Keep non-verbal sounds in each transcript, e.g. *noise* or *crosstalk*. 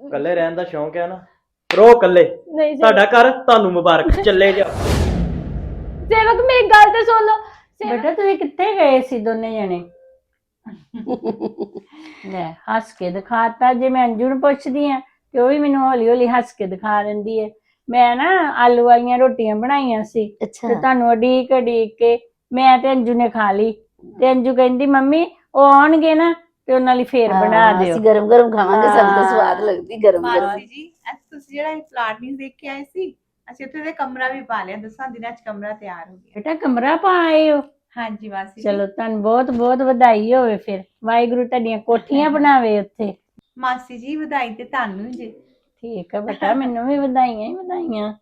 ਇਕੱਲੇ ਰਹਿਣ ਦਾ ਸ਼ੌਂਕ ਹੈ ਨਾ? ਰੋ ਇਕੱਲੇ। ਨਹੀਂ ਤੁਹਾਡਾ ਘਰ ਤੁਹਾਨੂੰ ਮੁਬਾਰਕ। *laughs* ਚੱਲੇ ਜਾ। ਸੇਵਕ ਮੇਰੀ ਗੱਲ ਤੇ ਸੁਣ ਲਓ। ਸੇਵਕ ਬੇਟਾ ਤੁਸੀਂ ਕਿੱਥੇ ਗਏ ਸੀ ਦੋਨੇ ਜਣੇ? *laughs* ਲੈ ਹੱਸ ਕੇ ਦਿਖਾਤਾ ਜੇ ਮੈਂ ਅੰਜੂ ਨੂੰ ਪੁੱਛਦੀ ਆ ਤੇ ਉਹ ਵੀ ਮੈਨੂੰ ਹੌਲੀ ਹੌਲੀ ਹੱਸ ਕੇ ਦਿਖਾ ਦਿੰਦੀ ਹੈ ਮੈਂ ਨਾ ਆਲੂ ਵਾਲੀਆਂ ਰੋਟੀਆਂ ਬਣਾਈਆਂ ਸੀ। ਤੇ ਅੱਛਾ ਤੁਹਾਨੂੰ ਉਡੀਕ ਉਡੀਕ ਕੇ ਮੈਂ ਤੇ ਅੰਜੂ ਨੇ ਖਾ ਲਈ। ਤੇ ਅੰਜੂ ਕਹਿੰਦੀ ਮੰਮੀ ਉਹ ਆਉਣਗੇ ਨਾ ਤੇ ਉਹਨਾਂ ਲਈ ਫੇਰ ਬਣਾ ਹਾਂ, ਦਿਓ। ਅਸੀਂ ਗਰਮ ਗਰਮ ਖਾਵਾਂਗੇ ਸਾਨੂੰ ਤਾਂ ਹਾਂ। ਸਵਾਦ ਲੱਗਦੀ ਗਰਮ ਗਰਮ ਮਾਸੀ ਜੀ ਅੱਜ ਤੁਸੀਂ ਜਿਹੜਾ ਇਹ ਪਲਾਟ ਨਹੀਂ ਦੇਖ ਕੇ ਆਏ ਸੀ ਅਸੀਂ ਉੱਥੇ ਦੇ ਕਮਰਾ ਵੀ ਪਾ ਲਿਆ ਦਸਾਂ ਦਿਨਾਂ ਚ ਕਮਰਾ ਤਿਆਰ ਹੋ ਗਿਆ। ਬੇਟਾ ਕਮਰਾ ਪਾ ਆਏ ਹੋ ਹਾਂਜੀ ਮਾਸੀ ਜੀ। ਚਲੋ ਤੁਹਾਨੂੰ ਬਹੁਤ ਬਹੁਤ ਵਧਾਈ ਹੋਵੇ ਫਿਰ। ਵਾਹਿਗੁਰੂ ਤੁਹਾਡੀਆਂ ਕੋਠੀਆਂ ਬਣਾਵੇ ਉੱਥੇ। ਮਾਸੀ ਜੀ ਵਧਾਈ ਤੇ ਤੁਹਾਨੂੰ ਜੀ। ਠੀਕ ਹੈ ਬੇਟਾ ਮੈਨੂੰ ਵੀ ਵਧਾਈਆਂ ਹੀ ਵਧਾਈਆਂ।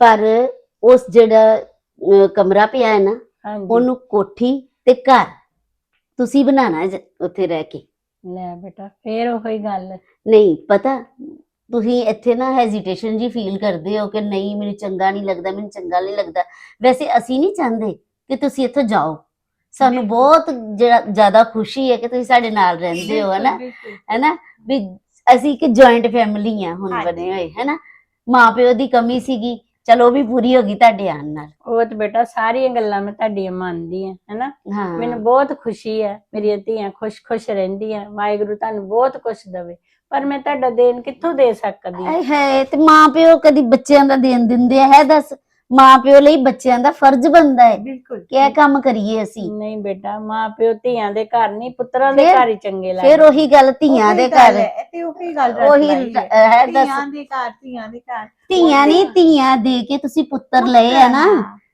ਪਰ ਉਸ ਜਿਹੜਾ ਅਹ, ਕਮਰਾ ਪਿਆ ਹੈ ਨਾ ਹਾਂਜੀ। ਉਹਨੂੰ ਕੋਠੀ ਤੇ ਘਰ। ਤੁਸੀਂ ਬਣਾਣਾ ਜ- ਉੱਥੇ ਰਹਿ ਕੇ। ਲੈ ਬੇਟਾ ਫੇਰ ਉਹੀ ਗੱਲ। ਨਹੀਂ ਪਤਾ ਤੁਸੀਂ ਇੱਥੇ ਨਾ ਹੈਜ਼ਿਟੇਸ਼ਨ ਜੀ ਫੀਲ ਕਰਦੇ ਹੋ ਕਿ ਨਹੀਂ ਮੈਨੂੰ ਚੰਗਾ ਨਹੀਂ ਲੱਗਦਾ ਮੈਨੂੰ ਚੰਗਾ ਨਹੀਂ ਲੱਗਦਾ। ਵੈਸੇ ਅਸੀਂ ਨਹੀਂ ਚਾਹੁੰਦੇ ਕਿ ਤੁਸੀਂ ਇੱਥੋਂ ਜਾਓ। ਸਾਨੂੰ ਬਿਲਕੁਲ। ਬਹੁਤ ਜਿਹੜਾ ਜ਼ਿਆਦਾ ਖੁਸ਼ੀ ਹੈ ਕਿ ਤੁਸੀਂ ਸਾਡੇ ਨਾਲ ਰਹਿੰਦੇ ਹੋ ਹਨਾ? ਬਿਲਕੁਲ ਹੈਨਾ? ਵੀ ਅਸੀਂ ਇੱਕ ਜੁਆਇੰਟ ਫੈਮਿਲੀ ਆ ਹੁਣ ਹਾਂਜੀ। ਬਣੇ ਹੋਏ ਹੈਨਾ? ਮਾਂ ਪਿਓ ਦੀ ਕਮੀ ਸੀਗੀ ਚਲੋ ਵੀ ਪੂਰੀ ਹੋ ਗਈ ਤੁਹਾਡੇ ਆਉਣ ਨਾਲ। ਉਹ ਤੇ ਬੇਟਾ ਸਾਰੀਆਂ ਗੱਲਾਂ ਮੈਂ ਤੁਹਾਡੀਆਂ ਮੰਨਦੀ ਹਾਂ ਹੈਨਾ? ਹਾਂ। ਮੈਨੂੰ ਬਹੁਤ ਖੁਸ਼ੀ ਹੈ ਮੇਰੀਆਂ ਧੀਆਂ ਖੁਸ਼-ਖੁਸ਼ ਰਹਿੰਦੀਆਂ ਵਾਹਿਗੁਰੂ ਤੁਹਾਨੂੰ ਬਹੁਤ ਕੁਛ ਦੇਵੇ ਪਰ ਮੈਂ ਤੁਹਾਡਾ ਦੇਣ ਕਿੱਥੋਂ ਦੇ ਸਕਦੀ ਹਾਂ? ਆਏ ਹੈ ਤੇ ਮਾਂ ਪਿਓ ਕਦੀ ਬੱਚਿਆਂ ਦਾ ਦੇਣ ਦਿੰਦੇ ਆ ਹੈ ਦੱਸ? ਮਾਂ ਪਿਓ ਲਈ ਬੱਚਿਆਂ ਦਾ ਫਰਜ਼ ਬਣਦਾ ਹੈ ਬਿਲਕੁਲ ਕਿ ਇਹ ਕੰਮ ਕਰੀਏ ਅਸੀਂ। ਨਹੀਂ ਬੇਟਾ ਮਾਂ ਪਿਓ ਧੀਆਂ ਦੇ ਘਰ ਨਹੀਂ ਪੁੱਤਰਾਂ ਦੇ ਫਿਰ- ਘਰ ਹੀ ਚੰਗੇ ਫਿਰ ਲੱਗਦੇ ਉਹੀ ਗੱਲ ਧੀਆਂ ਦੇ ਘਰ। ਤੇ ਉਹੀ ਗੱਲ ਉਹੀ ਉਹੀ ਹੈ। ਦੱਸ। ਧੀਆਂ ਦੇ ਘਰ ਧੀਆਂ ਦੇ ਘਰ। ਧੀਆਂ ਨਹੀਂ ਧੀਆਂ ਦੇ ਕੇ ਤੁਸੀਂ ਪੁੱਤਰ ਲਏ ਆ ਨਾ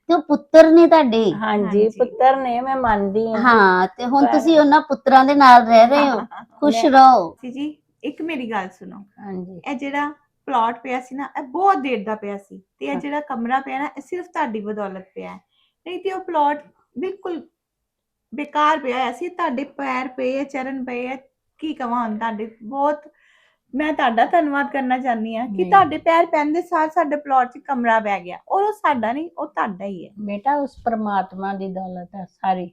ਤੇ ਉਹ ਪੁੱਤਰ ਨੇ ਤੁਹਾਡੇ। ਹਾਂਜੀ ਹਾਂਜੀ। ਪੁੱਤਰ ਨੇ ਮੈਂ ਮੰਨਦੀ ਹਾਂ। ਹਾਂ ਤੇ ਹੁਣ ਪਰ- ਤੁਸੀਂ ਉਹਨਾਂ ਪੁੱਤਰਾਂ ਦੇ ਨਾਲ ਰਹਿ ਰਹੇ ਹੋ। ਖੁਸ਼ ਰਹੋ। ਜੀ ਇੱਕ ਮੇਰੀ ਗੱਲ ਸੁਣੋ। ਹਾਂਜੀ। ਇਹ ਜਿਹੜਾ ਪਲਾਟ ਪਿਆ ਸੀ ਨਾ ਇਹ ਬਹੁਤ ਦੇਰ ਦਾ ਪਿਆ ਸੀ ਤੇ ਇਹ। ਜਿਹੜਾ ਕਮਰਾ ਪਿਆ ਨਾ ਇਹ ਸਿਰਫ ਤੁਹਾਡੀ ਬਦੌਲਤ ਪਿਆ ਹੈ ਨਹੀਂ ਤੇ ਉਹ ਪਲਾਟ ਬਿਲਕੁਲ ਬੇਕਾਰ ਪਿਆ ਹੋਇਆ ਸੀ ਤੁਹਾਡੇ ਪੈਰ ਪਏ ਹੈ ਚਰਨ ਪਏ ਹੈ ਕੀ ਕਵਾਂ ਹੁਣ ਤੁਹਾਡੇ ਬਹੁਤ ਮੈਂ ਤੁਹਾਡਾ ਧੰਨਵਾਦ ਕਰਨਾ ਚਾਹੁੰਦੀ ਹਾਂ ਕਿ ਨਹੀਂ। ਤੁਹਾਡੇ ਪੈਰ ਪੈਂਦੇ ਸਾਰ ਸਾਡੇ ਪਲਾਟ 'ਚ ਕਮਰਾ ਬਹਿ ਗਿਆ ਔਰ ਉਹ ਸਾਡਾ ਨਹੀਂ ਉਹ ਤੁਹਾਡਾ ਹੀ ਹੈ ਬੇਟਾ ਉਸ ਪ੍ਰਮਾਤਮਾ ਦੀ ਦੌਲਤ ਹੈ ਸਾਰੀ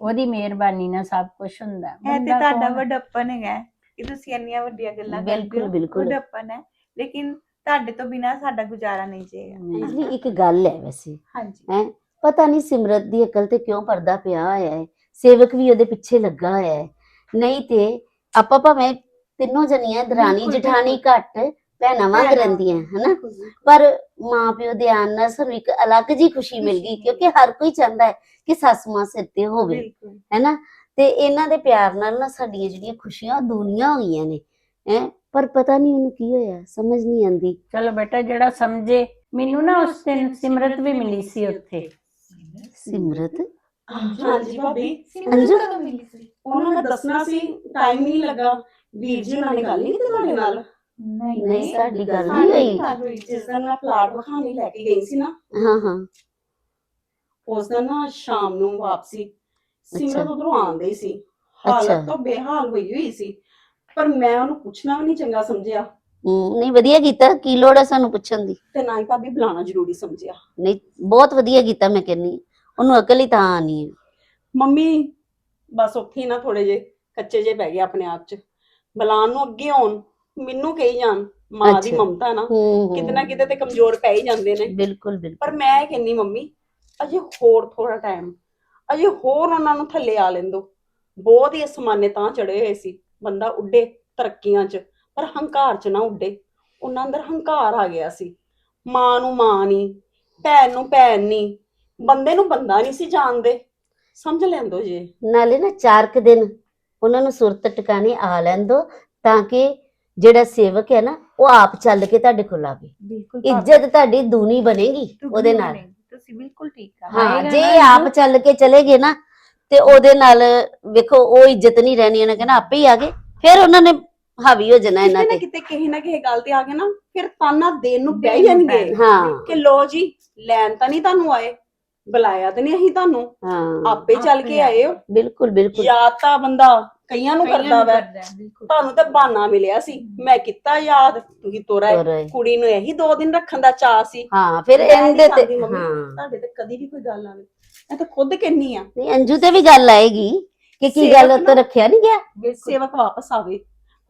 ਉਹਦੀ ਮਿਹਰਬਾਨੀ ਨਾਲ ਸਭ ਕੁਝ ਹੁੰਦਾ ਹੈ। ਇਹ ਤੇ ਬੰਦਾ ਤੁਹਾਡਾ ਕੌਣ? ਵੱਡਪਨ ਹੈਗਾ ਹੈ ਕਿ ਤੁਸੀਂ ਇੰਨੀਆਂ ਵੱਡੀਆਂ ਗੱਲਾਂ ਬਿਲਕੁਲ, ਕਰਦੇ ਹੋ ਬਿਲਕੁਲ। ਵੱਡਪਨ ਹੈ ਲੇਕਿਨ ਤੁਹਾਡੇ ਤੋਂ ਬਿਨਾ ਸਾਡਾ ਗੁਜ਼ਾਰਾ ਨਹੀਂ ਜਾਏਗਾ ਨਹੀਂ। ਜੀ ਇੱਕ ਗੱਲ ਹੈ ਵੈਸੇ। ਹਾਂਜੀ। ਹੈ? ਪਤਾ ਨਹੀਂ ਸਿਮਰਤ ਦੀ ਅਕਲ ਤੇ ਕਿਉਂ ਪਰਦਾ ਪਿਆ ਹੋਇਆ ਹੈ। ਸੇਵਕ ਵੀ ਉਹਦੇ ਪਿੱਛੇ ਲੱਗਾ ਹੋਇਆ ਹੈ। ਨਹੀਂ ਤੇ ਆਪਾਂ ਭਾਵੇਂ ਤਿੰਨੋਂ ਜਣੀਆਂ ਦਰਾਣੀ ਬਿਲਕੁਲ, ਜਠਾਣੀ ਘੱਟ ਭੈਣਾਂ ਵਾਂਗ ਭੈਣਾਂ। ਰਹਿੰਦੀਆਂ ਹਨਾ? ਪਰ ਮਾਂ ਪਿਓ ਦੇ ਆਉਣ ਨਾਲ ਸਾਨੂੰ ਇੱਕ ਅਲੱਗ ਜੀ ਖੁਸ਼ੀ ਮਿਲ ਗਈ ਕਿਉਂਕਿ ਹਰ ਕੋਈ ਚਾਹੁੰਦਾ ਹੈ ਕਿ ਸੱਸ ਮਾਂ ਸਿਰ ਤੇ ਹੋਵੇ ਬਿਲਕੁਲ। ਹੈਨਾ? ਤੇ ਇਹਨਾਂ ਦੇ ਪਿਆਰ ਨਾਲ ਨਾ ਸਾਡੀਆਂ ਜਿਹੜੀਆਂ ਖੁਸ਼ੀਆਂ ਉਹ ਦੁਨੀਆਂ ਹੋ ਗਈਆਂ ਨੇ ਹੈ? ਪਰ ਪਤਾ ਨਹੀਂ ਉਹਨੂੰ ਕੀ ਹੋਇਆ ਸਮਝ ਨਹੀਂ ਆਂਦੀ ਚਲੋ ਬੇਟਾ ਜਿਹੜਾ ਸਮਝੇ ਮੈਨੂੰ ਨਾ ਉਸ ਦਿਨ ਸਿਮਰਤ ਵੀ ਮਿਲੀ ਸੀ ਉੱਥੇ। ਸਿਮਰਤ? ਹਾਂਜੀ ਭਾਬੀ ਅੰਜੂ? ਕਦੋਂ ਮਿਲੀ ਸੀ? ਉਹਨਾਂ ਨੂੰ ਦੱਸਣਾ ਸੀ ਟਾਈਮ ਨਹੀਂ ਲੱਗਾ। ਵੀਰ ਜੀ ਉਹਨਾਂ ਨੇ ਗੱਲ ਨਹੀਂ ਕੀਤੀ ਤੁਹਾਡੇ ਨਾਲ? ਨਹੀਂ ਸਾਡੀ ਗੱਲ ਨਹੀਂ ਹੋਈ। ਜਿਸ ਦਿਨ ਮੈਂ ਪਲਾਟ ਵਿਖਾਣੇ ਲੈ ਕੇ ਗਈ ਸੀ ਨਾ ਹਾਂ ਹਾਂ। ਉਸ ਦਿਨ ਨਾ ਸ਼ਾਮ ਨੂੰ ਵਾਪਸੀ। ਸਿਮਰਤ ਅੱਛਾ। ਉਧਰੋਂ ਆਉਂਦੀ ਸੀ। ਅੱਛਾ। ਹਾਲਤ ਤਾਂ ਬੇਹਾਲ ਹੋਈ ਹੋਈ ਸੀ। ਪਰ ਮੈਂ ਉਹਨੂੰ ਪੁੱਛਣਾ ਵੀ ਨਹੀਂ ਚੰਗਾ ਸਮਝਿਆ। ਹਮ, ਨਹੀਂ ਵਧੀਆ ਕੀਤਾ। ਕੀ ਲੋੜ ਹੈ ਸਾਨੂੰ ਪੁੱਛਣ ਦੀ? ਤੇ ਨਾ ਹੀ ਭਾਬੀ ਬੁਲਾਉਣਾ ਜ਼ਰੂਰੀ ਸਮਝਿਆ। ਨਹੀਂ ਬਹੁਤ ਵਧੀਆ ਕੀਤਾ ਮੈਂ ਕਹਿੰਨੀ ਉਹਨੂੰ ਅਕਲ ਹੀ ਤਾਂ ਆਣੀ ਹੈ ਮੰਮੀ ਬਸ ਉੱਥੇ ਹੀ ਨਾ ਥੋੜੇ ਜੇ ਕੱਚੇ ਜੇ ਬਹਿ ਗਏ ਆਪਣੇ ਆਪ 'ਚ। ਬੁਲਾਉਣ ਨੂੰ ਅੱਗੇ ਆਉਣ ਮੈਨੂੰ ਕਹੀ ਜਾਣ ਮਾਂ ਦੀ ਅੱਛਾ। ਮਮਤਾ ਨਾ ਹੂੰ ਕਿਤੇ ਨਾ ਕਿਤੇ ਤੇ ਕਮਜ਼ੋਰ ਪੈ ਹੀ ਜਾਂਦੇ ਨੇ। ਬਿਲਕੁਲ ਬਿਲਕੁਲ। ਪਰ ਮੈਂ ਕਹਿੰਨੀ ਮੰਮੀ ਅਜੇ ਹੋਰ ਥੋੜਾ ਟਾਈਮ ਅਜੇ ਹੋਰ ਉਹਨਾਂ ਨੂੰ ਥੱਲੇ ਆ ਲੈਂਦੋ ਬਹੁਤ ਹੀ ਅਸਮਾਨੇ ਤਾਂ ਚੜੇ ਹੋਏ ਸੀ। ਬੰਦਾ ਉੱਡੇ ਤਰੱਕੀਆਂ 'ਚ ਪਰ ਹੰਕਾਰ 'ਚ ਨਾ ਉੱਡੇ। ਉਹਨਾਂ ਅੰਦਰ ਹੰਕਾਰ ਆ ਗਿਆ ਸੀ। ਮਾਂ ਨੂੰ ਮਾਂ ਨਹੀਂ ਭੈਣ ਨੂੰ ਭੈਣ ਨਹੀਂ ਬੰਦੇ ਨੂੰ ਬੰਦਾ ਨਹੀਂ ਸੀ ਜਾਣਦੇ ਸਮਝ ਲੈਂਦੋ ਜੇ। ਨਾਲੇ ਨਾ ਚਾਰ ਕੁ ਦਿਨ ਉਹਨਾਂ ਨੂੰ ਸੁਰਤ ਟਿਕਾਣੇ ਆ ਲੈਣ ਦੋ ਤਾਂ ਕਿ ਜਿਹੜਾ ਸੇਵਕ ਹੈ ਨਾ ਉਹ ਆਪ ਚੱਲ ਕੇ ਤੁਹਾਡੇ ਕੋਲ ਆਵੇ। ਬਿਲਕੁਲ ਇੱਜ਼ਤ ਤੁਹਾਡੀ ਦੂਣੀ ਬਣੇਗੀ ਉਹਦੇ ਨਾਲ। ਤੁਸੀਂ ਬਿਲਕੁਲ ਠੀਕ ਕਹਾ ਹਾਂ ਆਏਗਾ ਜੇ ਆਪ ਚੱਲ ਕੇ ਚਲੇ ਗਏ ਨਾ ਤੇ ਉਹਦੇ ਨਾਲ ਵੇਖੋ ਉਹ ਇੱਜ਼ਤ ਨਹੀਂ ਰਹਿਣੀ ਉਹਨੇ ਕਹਿਣਾ ਆਪੇ ਹੀ ਆ ਗਏ। ਫਿਰ ਉਹਨਾਂ ਨੇ ਹਾਵੀ ਹੋ ਜਾਣਾ ਇਹਨਾਂ ਕਿਤੇ ਨਾ ਤੇ। ਕਿਤੇ ਕਿਸੇ ਨਾ ਕਿਸੇ ਗੱਲ ਤੇ ਆ ਗਏ ਨਾ ਫਿਰ ਤਾਨਾ ਦੇਣ ਨੂੰ ਬਹਿ ਜਾਣਗੇ। ਹਾਂ। ਕਿ ਲੋ ਜੀ ਲੈਣ ਤਾਂ ਨਹੀਂ ਤੁਹਾਨੂੰ ਆਏ ਬੁਲਾਇਆ ਤਾਂ ਨਹੀਂ ਅਸੀਂ ਤੁਹਾਨੂੰ। ਹਾਂ। ਆਪੇ ਚੱਲ ਕੇ ਆਏ ਹੋ। ਬਿਲਕੁਲ ਬਿਲਕੁਲ। ਯਾਦ ਤਾਂ ਬੰਦਾ ਕਈਆਂ ਨੂੰ ਕਰਦਾ ਵੈ। ਤੁਹਾਨੂੰ ਤਾਂ ਬਹਾਨਾ ਮਿਲਿਆ ਸੀ। ਮੈਂ ਕੀਤਾ ਯਾਦ ਤੁਸੀਂ ਤੋਰਾ। ਕੁੜੀ ਨੂੰ ਇਹੀ ਦੋ ਦਿਨ ਰੱਖਣ ਦਾ ਚਾਅ ਸੀ। ਹਾਂ ਫਿਰ ਮੈਂ ਇਹਦੇ ਤੇ ਚਾਹੁੰਦੀ ਮੰਮੀ, ਹਾਂ। ਤੁਹਾਡੇ ਤੇ ਕਦੀ ਵੀ ਕੋਈ ਗੱਲ ਆਵੇ। ਮੈਂ ਤਾਂ ਖੁਦ ਕਹਿੰਨੀ ਆ। ਨਹੀਂ ਅੰਜੂ ਤੇ ਵੀ ਗੱਲ ਆਏਗੀ ਕਿ ਕੀ ਗੱਲ ਉੱਤੇ ਰੱਖਿਆ ਨਹੀਂ ਗਿਆ? ਸੇਵਕ ਵਾਪਸ ਆਵੇ।